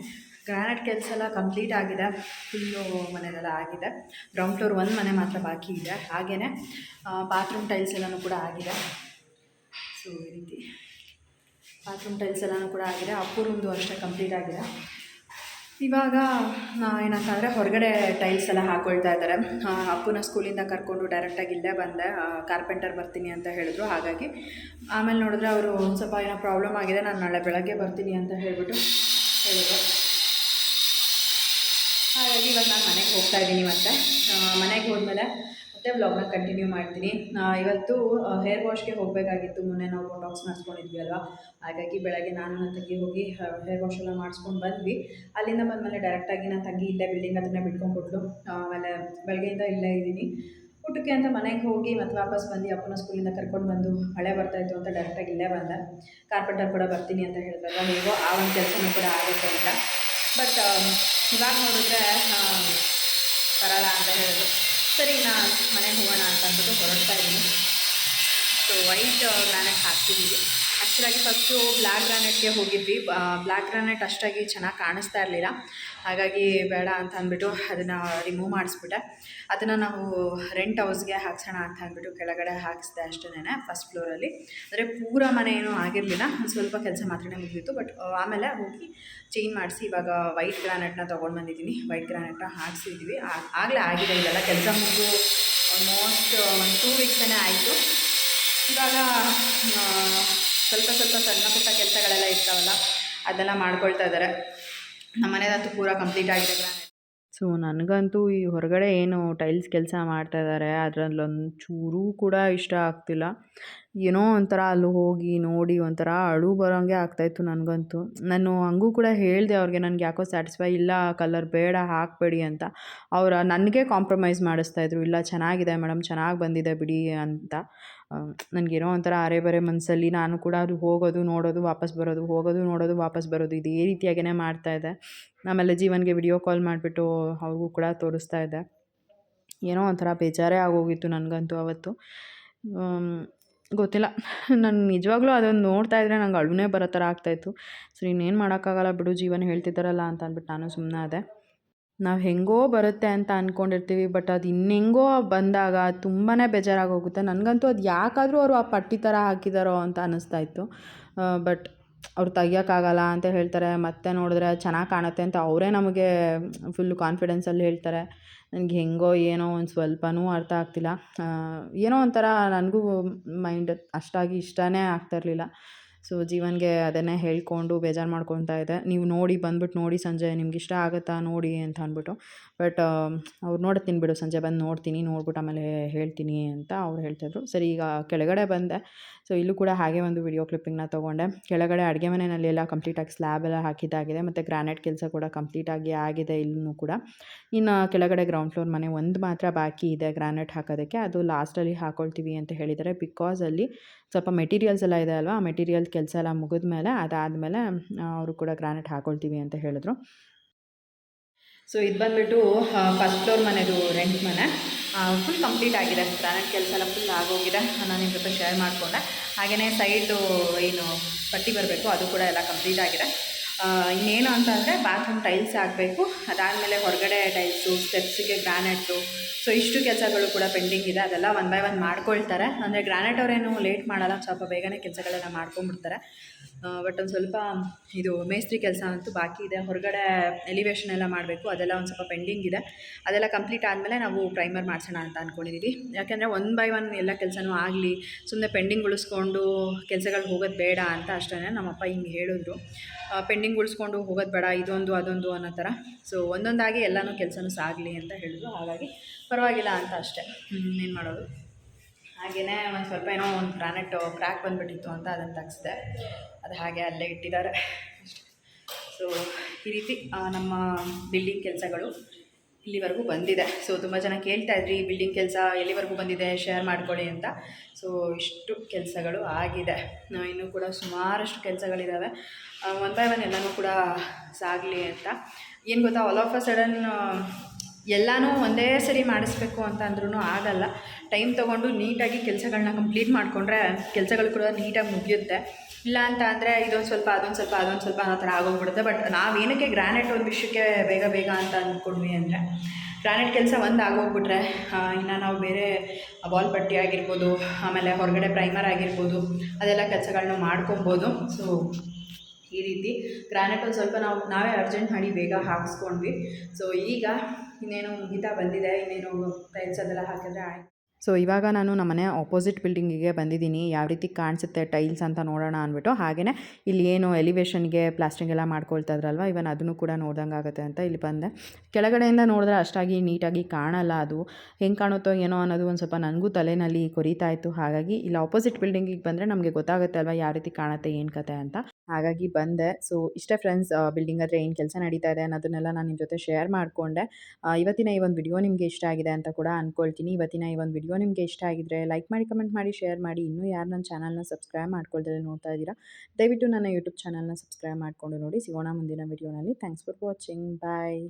S1: ಗ್ರಾನೈಟ್ ಕೆಲಸ ಎಲ್ಲ ಕಂಪ್ಲೀಟ್ ಆಗಿದೆ. ಫುಲ್ಲು ಮನೆಯಲ್ಲೆಲ್ಲ ಆಗಿದೆ. ಗ್ರೌಂಡ್ ಫ್ಲೋರ್ ಒಂದು ಮನೆ ಮಾತ್ರ ಬಾಕಿ ಇದೆ. ಹಾಗೆಯೇ ಬಾತ್ರೂಮ್ ಟೈಲ್ಸ್ ಎಲ್ಲನೂ ಕೂಡ ಆಗಿದೆ. ಸೊ ಈ ರೀತಿ. ಬಾತ್ರೂಮ್ ಟೈಲ್ಸ್ ಎಲ್ಲನೂ ಕೂಡ ಆಗಿದೆ. ಅಪ್ಪು ರೂಮ್ದು ಅಷ್ಟೇ ಕಂಪ್ಲೀಟ್ ಆಗಿದೆ. ಇವಾಗ ಏನಂತ ಏನಂತಂದರೆ ಹೊರಗಡೆ ಟೈಲ್ಸ್ ಎಲ್ಲ ಹಾಕ್ಕೊಳ್ತಾ ಇದ್ದಾರೆ. ಅಪ್ಪನ ಸ್ಕೂಲಿಂದ ಕರ್ಕೊಂಡು ಡೈರೆಕ್ಟಾಗಿ ಇಲ್ಲೇ ಬಂದೆ. ಕಾರ್ಪೆಂಟರ್ ಬರ್ತೀನಿ ಅಂತ ಹೇಳಿದ್ರು. ಹಾಗಾಗಿ ಆಮೇಲೆ ನೋಡಿದ್ರೆ ಅವರು ಒಂದು ಸ್ವಲ್ಪ ಏನೋ ಪ್ರಾಬ್ಲಮ್ ಆಗಿದೆ. ನಾನು ನಾಳೆ ಬೆಳಗ್ಗೆ ಬರ್ತೀನಿ ಅಂತ ಹೇಳಿಬಿಟ್ಟು ಹೇಳಿದ್ರು. ಹಾಗಾಗಿ ಇವಾಗ ನಾನು ಮನೆಗೆ ಹೋಗ್ತಾ ಇದ್ದೀನಿ ಮತ್ತೆ. ಮನೆಗೆ ಹೋದ್ಮೇಲೆ ಮತ್ತೆ ವ್ಲಾಗ್ನ ಕಂಟಿನ್ಯೂ ಮಾಡ್ತೀನಿ. ಇವತ್ತು ಹೇರ್ ವಾಶ್ಗೆ ಹೋಗಬೇಕಾಗಿತ್ತು. ಮೊನ್ನೆ ನಾವು ಬೊಟಾಕ್ಸ್ ಮಾಡಿಸ್ಕೊಂಡಿದ್ವಿ ಅಲ್ವಾ ಹಾಗಾಗಿ ಬೆಳಗ್ಗೆ ನಾನು ನನ್ನ ತಂಗಿ ಹೋಗಿ ಹೇರ್ ವಾಶ್ ಎಲ್ಲ ಮಾಡಿಸ್ಕೊಂಡು ಬಂದ್ವಿ. ಅಲ್ಲಿಂದ ಬಂದಮೇಲೆ ಡೈರೆಕ್ಟಾಗಿ ನನ್ನ ತಂಗಿ ಇಲ್ಲೇ ಬಿಲ್ಡಿಂಗ್ ಹತ್ರನೇ ಬಿಟ್ಕೊಂಡ್ಬಿಟ್ಲು. ಆಮೇಲೆ ಬೆಳಗ್ಗೆಯಿಂದ ಇಲ್ಲೇ ಇದ್ದೀನಿ. ಊಟಕ್ಕೆ ಅಂತ ಮನೆಗೆ ಹೋಗಿ ಮತ್ತೆ ವಾಪಸ್ ಬಂದು ಅಪ್ಪನ ಸ್ಕೂಲಿಂದ ಕರ್ಕೊಂಡು ಬಂದು ಮಳೆ ಬರ್ತಾಯಿತ್ತು ಅಂತ ಡೈರೆಕ್ಟಾಗಿ ಇಲ್ಲೇ ಬಂದೆ. ಕಾರ್ಪೆಂಟರ್ ಕೂಡ ಬರ್ತೀನಿ ಅಂತ ಹೇಳಿದ್ರಲ್ಲ ನೀವು ಆ ಒಂದು ಕೆಲಸನೂ ಕೂಡ ಆಗುತ್ತೆ ಅಂತ. ಬಟ್ ಇವಾಗ ನೋಡಿದ್ರೆ ಬರಲ್ಲ ಅಂತ ಹೇಳಿದ್ರು ಸರಿ, ನಾ ಮನೆಗೆ ಹೋಗೋಣ ಅಂತ ಅಂದ್ಬಿಟ್ಟು ಹೊರಡ್ತಾ ಇದ್ದೀನಿ. ಸೊ ವೈಟ್ ಗ್ರಾನೆಟ್ ಹಾಕ್ತಿದ್ದೀವಿ ಆ್ಯಕ್ಚುಲಾಗಿ ಫಸ್ಟು ಬ್ಲ್ಯಾಕ್ ಗ್ರಾನೆಟ್ಗೆ ಹೋಗಿದ್ವಿ. ಬ್ಲ್ಯಾಕ್ ಗ್ರಾನೆಟ್ ಅಷ್ಟಾಗಿ ಚೆನ್ನಾಗಿ ಕಾಣಿಸ್ತಾ ಇರಲಿಲ್ಲ. ಹಾಗಾಗಿ ಬೇಡ ಅಂತ ಅಂದ್ಬಿಟ್ಟು ಅದನ್ನು ರಿಮೂವ್ ಮಾಡಿಸ್ಬಿಟ್ಟೆ. ಅದನ್ನು ನಾವು ರೆಂಟ್ ಹೌಸ್ಗೆ ಹಾಕ್ಸೋಣ ಅಂತ ಅಂದ್ಬಿಟ್ಟು ಕೆಳಗಡೆ ಹಾಕಿಸ್ದೆ ಅಷ್ಟೇ ಫಸ್ಟ್ ಫ್ಲೋರಲ್ಲಿ ಅಂದರೆ ಪೂರ ಮನೆ ಏನೂ ಆಗಿರಲಿಲ್ಲ, ಒಂದು ಸ್ವಲ್ಪ ಕೆಲಸ ಮಾತ್ರ ಮುಗಿಯಿತು ಬಟ್ ಆಮೇಲೆ ಹೋಗಿ ಚೇಂಜ್ ಮಾಡಿಸಿ ಇವಾಗ ವೈಟ್ ಗ್ರಾನೆಟ್ನ ತೊಗೊಂಡು ಬಂದಿದ್ದೀನಿ. ವೈಟ್ ಗ್ರಾನೆಟ್ನ ಹಾಕ್ಸಿದ್ವಿ. ಆಗಲೇ ಆಗಿದೆ ಇದೆಲ್ಲ ಕೆಲಸ ಮುಗಿದು ಆಲ್ಮೋಸ್ಟ್ ಒಂದು ಟೂ ವೀಕ್ಸೇ ಆಯಿತು. ಇವಾಗ ಸ್ವಲ್ಪ ಸ್ವಲ್ಪ ಸಣ್ಣ ಪುಟ್ಟ ಕೆಲಸಗಳೆಲ್ಲ ಇರ್ತಾವಲ್ಲ, ಅದೆಲ್ಲ ಮಾಡ್ಕೊಳ್ತಾ ಇದ್ದಾರೆ. ನಮ್ಮ ಮನೆದಂತೂ ಪೂರ ಕಂಪ್ಲೀಟ್ ಆಗಿದೆ ಸೊ ನನಗಂತೂ ಈ ಹೊರಗಡೆ ಏನು ಟೈಲ್ಸ್ ಕೆಲಸ ಮಾಡ್ತಾ ಇದ್ದಾರೆ ಅದರಲ್ಲೊಂದು ಚೂರೂ ಕೂಡ ಇಷ್ಟ ಆಗ್ತಿಲ್ಲ. ಏನೋ ಒಂಥರ ಅಲ್ಲಿ ಹೋಗಿ ನೋಡಿ ಒಂಥರ ಅಳು ಬರೋಂಗೆ ಆಗ್ತಾಯಿತ್ತು ನನಗಂತೂ. ನಾನು ಹಂಗೂ ಕೂಡ ಹೇಳಿದೆ ಅವ್ರಿಗೆ, ನನಗೆ ಯಾಕೋ ಸ್ಯಾಟಿಸ್ಫೈ ಇಲ್ಲ ಕಲರ್ ಬೇಡ, ಹಾಕಬೇಡಿ ಅಂತ. ಅವರ ನನಗೆ ಕಾಂಪ್ರಮೈಸ್ ಮಾಡಿಸ್ತಾಯಿದ್ರು ಇಲ್ಲ, ಚೆನ್ನಾಗಿದೆ ಮೇಡಮ್, ಚೆನ್ನಾಗಿ ಬಂದಿದೆ ಬಿಡಿ ಅಂತ. ನನಗೇನೋ ಒಂಥರ ಅರೆ ಬರೆ ಮನಸ್ಸಲ್ಲಿ ನಾನು ಕೂಡ ಅದು ಹೋಗೋದು, ನೋಡೋದು, ವಾಪಸ್ ಬರೋದು, ಹೋಗೋದು, ನೋಡೋದು, ವಾಪಸ್ ಬರೋದು ಇದೇ ರೀತಿಯಾಗೇ ಮಾಡ್ತಾಯಿದ್ದೆ ಆಮೇಲೆ ಜೀವನ್ಗೆ ವಿಡಿಯೋ ಕಾಲ್ ಮಾಡಿಬಿಟ್ಟು ಅವ್ರಿಗೂ ಕೂಡ ತೋರಿಸ್ತಾ ಇದ್ದೆ. ಏನೋ ಒಂಥರ ಬೇಜಾರೇ ಆಗೋಗಿತ್ತು ನನಗಂತೂ ಅವತ್ತು. ಗೊತ್ತಿಲ್ಲ. ನಾನು ನಿಜವಾಗ್ಲೂ ಅದನ್ನು ನೋಡ್ತಾ ಇದ್ದರೆ ನಂಗೆ ಅಳುನೇ ಬರೋ ಥರ ಆಗ್ತಾಯಿತ್ತು ಸರಿ, ಇನ್ನೇನು ಮಾಡೋಕ್ಕಾಗಲ್ಲ ಬಿಡು, ಜೀವನ ಹೇಳ್ತಿದ್ದಾರಲ್ಲ ಅಂತ ಅಂದ್ಬಿಟ್ಟು ನಾನು ಸುಮ್ಮನೆ ಅದೇ ನಾವು ಹೆಂಗೋ ಬರುತ್ತೆ ಅಂತ ಅಂದ್ಕೊಂಡಿರ್ತೀವಿ ಬಟ್ ಅದು ಇನ್ನೆಂಗೋ ಬಂದಾಗ ತುಂಬಾ ಬೇಜಾರಾಗೋಗುತ್ತೆ. ನನಗಂತೂ ಅದು ಯಾಕಾದರೂ ಅವರು ಆ ಪಟ್ಟಿ ಥರ ಹಾಕಿದಾರೋ ಅಂತ ಅನ್ನಿಸ್ತಾ ಇತ್ತು. ಬಟ್ ಅವ್ರು ತೆಗಿಯೋಕ್ಕಾಗಲ್ಲ ಅಂತ ಹೇಳ್ತಾರೆ. ಮತ್ತೆ ನೋಡಿದ್ರೆ ಚೆನ್ನಾಗಿ ಕಾಣುತ್ತೆ ಅಂತ ಅವರೇ ನಮಗೆ ಫುಲ್ ಕಾನ್ಫಿಡೆನ್ಸಲ್ಲಿ ಹೇಳ್ತಾರೆ. ನನಗೆ ಹೆಂಗೋ ಏನೋ ಒಂದು ಸ್ವಲ್ಪನೂ ಅರ್ಥ ಆಗ್ತಿಲ್ಲ. ಏನೋ ಒಂಥರ ನನಗೂ ಮೈಂಡ್ ಅಷ್ಟಾಗಿ ಇಷ್ಟನೇ ಆಗ್ತಾ ಇರಲಿಲ್ಲ. ಸೊ ಜೀವನ್ಗೆ ಅದನ್ನೇ ಹೇಳ್ಕೊಂಡು ಬೇಜಾರು ಮಾಡ್ಕೊತಾ ಇದೆ ನೀವು ನೋಡಿ ಬಂದ್ಬಿಟ್ಟು ನೋಡಿ ಸಂಜೆ ನಿಮ್ಗೆ ಇಷ್ಟ ಆಗುತ್ತಾ ನೋಡಿ ಅಂತ ಅಂದ್ಬಿಟ್ಟು. ಬಟ್ ಅವ್ರು ನೋಡ್ತೀನಿ ಬಿಡು ಸಂಜೆ ಬಂದು ನೋಡ್ತೀನಿ ನೋಡ್ಬಿಟ್ಟು ಆಮೇಲೆ ಹೇಳ್ತೀನಿ ಅಂತ ಅವ್ರು ಹೇಳ್ತಿದ್ರು. ಸರಿ, ಈಗ ಕೆಳಗಡೆ ಬಂದೆ. ಸೊ ಇಲ್ಲೂ ಕೂಡ ಹಾಗೆ ಒಂದು ವಿಡಿಯೋ ಕ್ಲಿಪ್ಪಿಂಗ್ನ ತೊಗೊಂಡೆ. ಕೆಳಗಡೆ ಅಡುಗೆ ಮನೆಯಲ್ಲಿ ಎಲ್ಲ ಕಂಪ್ಲೀಟಾಗಿ ಸ್ಲ್ಯಾಬ್ ಎಲ್ಲ ಹಾಕಿದ್ದಾಗಿದೆ. ಮತ್ತು ಗ್ರಾನೈಟ್ ಕೆಲಸ ಕೂಡ ಕಂಪ್ಲೀಟಾಗಿ ಆಗಿದೆ ಇಲ್ಲೂ ಕೂಡ. ಇನ್ನು ಕೆಳಗಡೆ ಗ್ರೌಂಡ್ ಫ್ಲೋರ್ ಮನೆ ಒಂದು ಮಾತ್ರ ಬಾಕಿ ಇದೆ ಗ್ರಾನೈಟ್ ಹಾಕೋದಕ್ಕೆ. ಅದು ಲಾಸ್ಟಲ್ಲಿ ಹಾಕೊಳ್ತೀವಿ ಅಂತ ಹೇಳಿದರೆ ಬಿಕಾಸ್ ಅಲ್ಲಿ ಸ್ವಲ್ಪ ಮೆಟೀರಿಯಲ್ಸ್ ಎಲ್ಲ ಇದೆ ಅಲ್ವಾ? ಮೆಟೀರಿಯಲ್ ಕೆಲಸ ಎಲ್ಲ ಮುಗಿದ್ಮೇಲೆ ಅದಾದಮೇಲೆ ಅವರು ಕೂಡ ಗ್ರಾನೈಟ್ ಹಾಕೊಳ್ತೀವಿ ಅಂತ ಹೇಳಿದ್ರು. ಸೊ ಇದು ಬಂದುಬಿಟ್ಟು ಫಸ್ಟ್ ಫ್ಲೋರ್ ಮನೆದು ರೆಂಟ್ ಮನೆ. ಫುಲ್ ಕಂಪ್ಲೀಟ್ ಆಗಿದೆ. ಗ್ರಾನೈಟ್ ಕೆಲಸ ಎಲ್ಲ ಫುಲ್ ಆಗೋಗಿದೆ. ನಾನು ನಿಮ್ಮ ಜೊತೆ ಶೇರ್ ಮಾಡಿಕೊಂಡೆ. ಹಾಗೆಯೇ ಸೈಡು ಏನು, ಪಟ್ಟಿ ಬರಬೇಕು, ಅದು ಕೂಡ ಎಲ್ಲ ಕಂಪ್ಲೀಟ್ ಆಗಿದೆ. ಇನ್ನೇನು ಅಂತ ಅಂದರೆ ಬಾತ್ರೂಮ್ ಟೈಲ್ಸ್ ಆಗಬೇಕು. ಅದಾದಮೇಲೆ ಹೊರಗಡೆ ಟೈಲ್ಸು ಸ್ಟೆಪ್ಸಿಗೆ ಗ್ರಾನೆಟ್ಟು ಸೊ ಇಷ್ಟು ಕೆಲಸಗಳು ಕೂಡ ಪೆಂಡಿಂಗ್ ಇದೆ. ಅದೆಲ್ಲ ಒನ್ ಬೈ ಒನ್ ಮಾಡ್ಕೊಳ್ತಾರೆ. ಅಂದರೆ ಗ್ರಾನೈಟ್ ಅವರೇನು ಲೇಟ್ ಮಾಡಲ್ಲ. ಸ್ವಲ್ಪ ಬೇಗನೆ ಕೆಲಸಗಳೆಲ್ಲ ಮಾಡ್ಕೊಂಬಿಡ್ತಾರೆ ಬಟ್ ಒಂದು ಸ್ವಲ್ಪ ಇದು ಮೇಸ್ತ್ರಿ ಕೆಲಸ ಅಂತೂ ಬಾಕಿ ಇದೆ. ಹೊರಗಡೆ ಎಲಿವೇಶನ್ ಎಲ್ಲ ಮಾಡಬೇಕು. ಅದೆಲ್ಲ ಒಂದು ಸ್ವಲ್ಪ ಪೆಂಡಿಂಗ್ ಇದೆ. ಅದೆಲ್ಲ ಕಂಪ್ಲೀಟ್ ಆದಮೇಲೆ ನಾವು ಪ್ರೈಮರ್ ಮಾಡಿಸೋಣ ಅಂತ ಅಂದ್ಕೊಂಡಿದ್ದೀವಿ ಯಾಕೆಂದರೆ ಒನ್ ಬೈ ಒನ್ ಎಲ್ಲ ಕೆಲಸನೂ ಆಗಲಿ ಸುಮ್ಮನೆ ಪೆಂಡಿಂಗ್ ಉಳಿಸ್ಕೊಂಡು ಕೆಲಸಗಳು ಹೋಗೋದು ಬೇಡ ಅಂತ ಅಷ್ಟೇ ನಮ್ಮಪ್ಪ ಹಿಂಗೆ ಹೇಳಿದ್ರು. ಪೆಂಡಿಂಗ್ ಉಳಿಸ್ಕೊಂಡು ಹೋಗೋದು ಬೇಡ, ಇದೊಂದು ಅದೊಂದು ಅನ್ನೋ ಥರ. ಸೊ ಒಂದೊಂದಾಗಿ ಎಲ್ಲನೂ ಕೆಲಸನೂ ಸಾಗಲಿ ಅಂತ ಹೇಳಿದ್ರು. ಹಾಗಾಗಿ ಪರವಾಗಿಲ್ಲ ಅಂತ ಅಷ್ಟೇ. ಏನು ಮಾಡೋದು? ಹಾಗೆಯೇ ಒಂದು ಸ್ವಲ್ಪ ಏನೋ ಒಂದು ಗ್ರಾನೆಟ್ ಕ್ರ್ಯಾಕ್ ಬಂದುಬಿಟ್ಟಿತ್ತು ಅಂತ ಅದನ್ನು ತೆಗ್ಸ್ದೆ. ಅದು ಹಾಗೆ ಅಲ್ಲೇ ಇಟ್ಟಿದ್ದಾರೆ. ಸೊ ಈ ರೀತಿ ನಮ್ಮ ಬಿಲ್ಡಿಂಗ್ ಕೆಲಸಗಳು ಇಲ್ಲಿವರೆಗೂ ಬಂದಿದೆ. ಸೊ ತುಂಬ ಜನ ಕೇಳ್ತಾ ಇದ್ರಿ ಬಿಲ್ಡಿಂಗ್ ಕೆಲಸ ಎಲ್ಲಿವರೆಗೂ ಬಂದಿದೆ ಶೇರ್ ಮಾಡ್ಕೊಳ್ಳಿ ಅಂತ. ಸೊ ಇಷ್ಟು ಕೆಲಸಗಳು ಆಗಿದೆ. ಇನ್ನೂ ಕೂಡ ಸುಮಾರಷ್ಟು ಕೆಲಸಗಳಿದ್ದಾವೆ ಒನ್ ಬೈ ಒನ್ ಎಲ್ಲನೂ ಕೂಡ ಸಾಗಲಿ ಅಂತ. ಏನು ಗೊತ್ತಾ ಆಲ್ ಆಫ್ ಅ ಸಡನ್ ಎಲ್ಲನೂ ಒಂದೇ ಸರಿ ಮಾಡಿಸ್ಬೇಕು ಅಂತ ಅಂದ್ರೂ ಆಗಲ್ಲ. ಟೈಮ್ ತೊಗೊಂಡು ನೀಟಾಗಿ ಕೆಲಸಗಳನ್ನ ಕಂಪ್ಲೀಟ್ ಮಾಡಿಕೊಂಡ್ರೆ ಕೆಲಸಗಳು ಕೂಡ ನೀಟಾಗಿ ಮುಗಿಯುತ್ತೆ. ಇಲ್ಲ ಅಂತ ಅಂದರೆ ಇದೊಂದು ಸ್ವಲ್ಪ, ಅದೊಂದು ಸ್ವಲ್ಪ ಅದೊಂದು ಸ್ವಲ್ಪ ಅನ್ನೋ ಥರ ಆಗೋಗ್ಬಿಡುತ್ತೆ. ಬಟ್ ನಾವೇನಕ್ಕೆ ಗ್ರಾನೈಟ್ ಒಂದು ವಿಷಯಕ್ಕೆ ಬೇಗ ಬೇಗ ಅಂತ ಅಂದ್ಕೊಂಡ್ವಿ ಅಂದರೆ ಗ್ರಾನೈಟ್ ಕೆಲಸ ಒಂದು ಆಗೋಗ್ಬಿಟ್ರೆ ಇನ್ನು ನಾವು ಬೇರೆ ಬಾಲ್ ಪಟ್ಟಿ ಆಗಿರ್ಬೋದು, ಆಮೇಲೆ ಹೊರಗಡೆ ಪ್ರೈಮರ್ ಆಗಿರ್ಬೋದು, ಅದೆಲ್ಲ ಕೆಲಸಗಳನ್ನ ಮಾಡ್ಕೊಬೋದು. ಸೊ ಈ ರೀತಿ ಗ್ರಾನೈಟ್ ಒಂದು ಸ್ವಲ್ಪ ನಾವು, ನಾವೇ ಅರ್ಜೆಂಟ್ ಮಾಡಿ ಬೇಗ ಹಾಕಿಸ್ಕೊಂಡ್ವಿ. ಸೊ ಈಗ ಇನ್ನೇನು ಮುಗಿತಾ ಬಂದಿದೆ, ಇನ್ನೇನು ಟೈಲ್ಸ್ ಅದೆಲ್ಲ ಹಾಕಿದ್ರೆ ಆಯ್ತು. ಸೊ ಇವಾಗ ನಾನು ನಮ್ಮ ಮನೆ ಆಪೋಸಿಟ್ ಬಿಲ್ಡಿಂಗಿಗೆ ಬಂದಿದ್ದೀನಿ. ಯಾವ ರೀತಿ ಕಾಣಿಸುತ್ತೆ ಟೈಲ್ಸ್ ಅಂತ ನೋಡೋಣ ಅಂದ್ಬಿಟ್ಟು. ಹಾಗೆಯೇ ಇಲ್ಲಿ ಏನು ಎಲಿವೇಷನ್ಗೆ ಪ್ಲಾಸ್ಟಿಂಗ್ ಎಲ್ಲ ಮಾಡ್ಕೊಳ್ತಾ ಇದ್ರಲ್ವ? ಇವನ್ ಅದನ್ನು ಕೂಡ ನೋಡ್ದಂಗೆ ಆಗುತ್ತೆ ಅಂತ ಇಲ್ಲಿ ಬಂದೆ. ಕೆಳಗಡೆಯಿಂದ ನೋಡಿದ್ರೆ ಅಷ್ಟಾಗಿ ನೀಟಾಗಿ ಕಾಣಲ್ಲ ಅದು. ಹೆಂಗೆ ಕಾಣುತ್ತೋ ಏನೋ ಅನ್ನೋದು ಒಂದು ಸ್ವಲ್ಪ ನನಗೂ ತಲೆನಲ್ಲಿ ಕೊರಿತಾ ಇತ್ತು. ಹಾಗಾಗಿ ಇಲ್ಲಿ ಆಪೋಸಿಟ್ ಬಿಲ್ಡಿಂಗಿಗೆ ಬಂದರೆ ನಮಗೆ ಗೊತ್ತಾಗುತ್ತೆ ಅಲ್ವಾ ಯಾವ ರೀತಿ ಕಾಣುತ್ತೆ, ಏನು ಕತೆ ಅಂತ. ಹಾಗಾಗಿ ಬಂದೆ. ಸೊ ಇಷ್ಟೇ ಫ್ರೆಂಡ್ಸ್ ಬಿಲ್ಡಿಂಗ್ ಹತ್ರ ಏನು ಕೆಲಸ ನಡೀತಾ ಇದೆ ಅನ್ನೋದನ್ನೆಲ್ಲ ನಾನು ನಿಮ್ಮ ಜೊತೆ ಶೇರ್ ಮಾಡಿಕೊಂಡೆ. ಇವತ್ತಿನ ಈ ಒಂದು ವಿಡಿಯೋ ನಿಮಗೆ ಇಷ್ಟ ಆಗಿದೆ ಅಂತ ಕೂಡ ಅಂದ್ಕೊಳ್ತೀನಿ ಇವತ್ತಿನ ಈ ಒಂದು ವಿಡಿಯೋ ನಿಮಗೆ ಇಷ್ಟ ಆಗಿದ್ರೆ ಲೈಕ್ ಮಾಡಿ ಕಮೆಂಟ್ ಮಾಡಿ ಶೇರ್ ಮಾಡಿ. ಇನ್ನೂ ಯಾರು ನನ್ನ ಚಾನಲ್ನ ಸಬ್ಸ್ಕ್ರೈಬ್ ಮಾಡ್ಕೊಳ್ತಾರೆ ನೋಡ್ತಾ ಇದ್ದೀರಾ, ದಯವಿಟ್ಟು ನನ್ನ ಯೂಟ್ಯೂಬ್ ಚಾನಲ್ನ ಸಬ್ಸ್ಕ್ರೈಬ್ ಮಾಡಿಕೊಂಡು ನೋಡಿ. ಸಿಗೋಣ ಮುಂದಿನ ವಿಡಿಯೋನಲ್ಲಿ ಥ್ಯಾಂಕ್ಸ್ ಫಾರ್ ವಾಚಿಂಗ್ ಬಾಯ್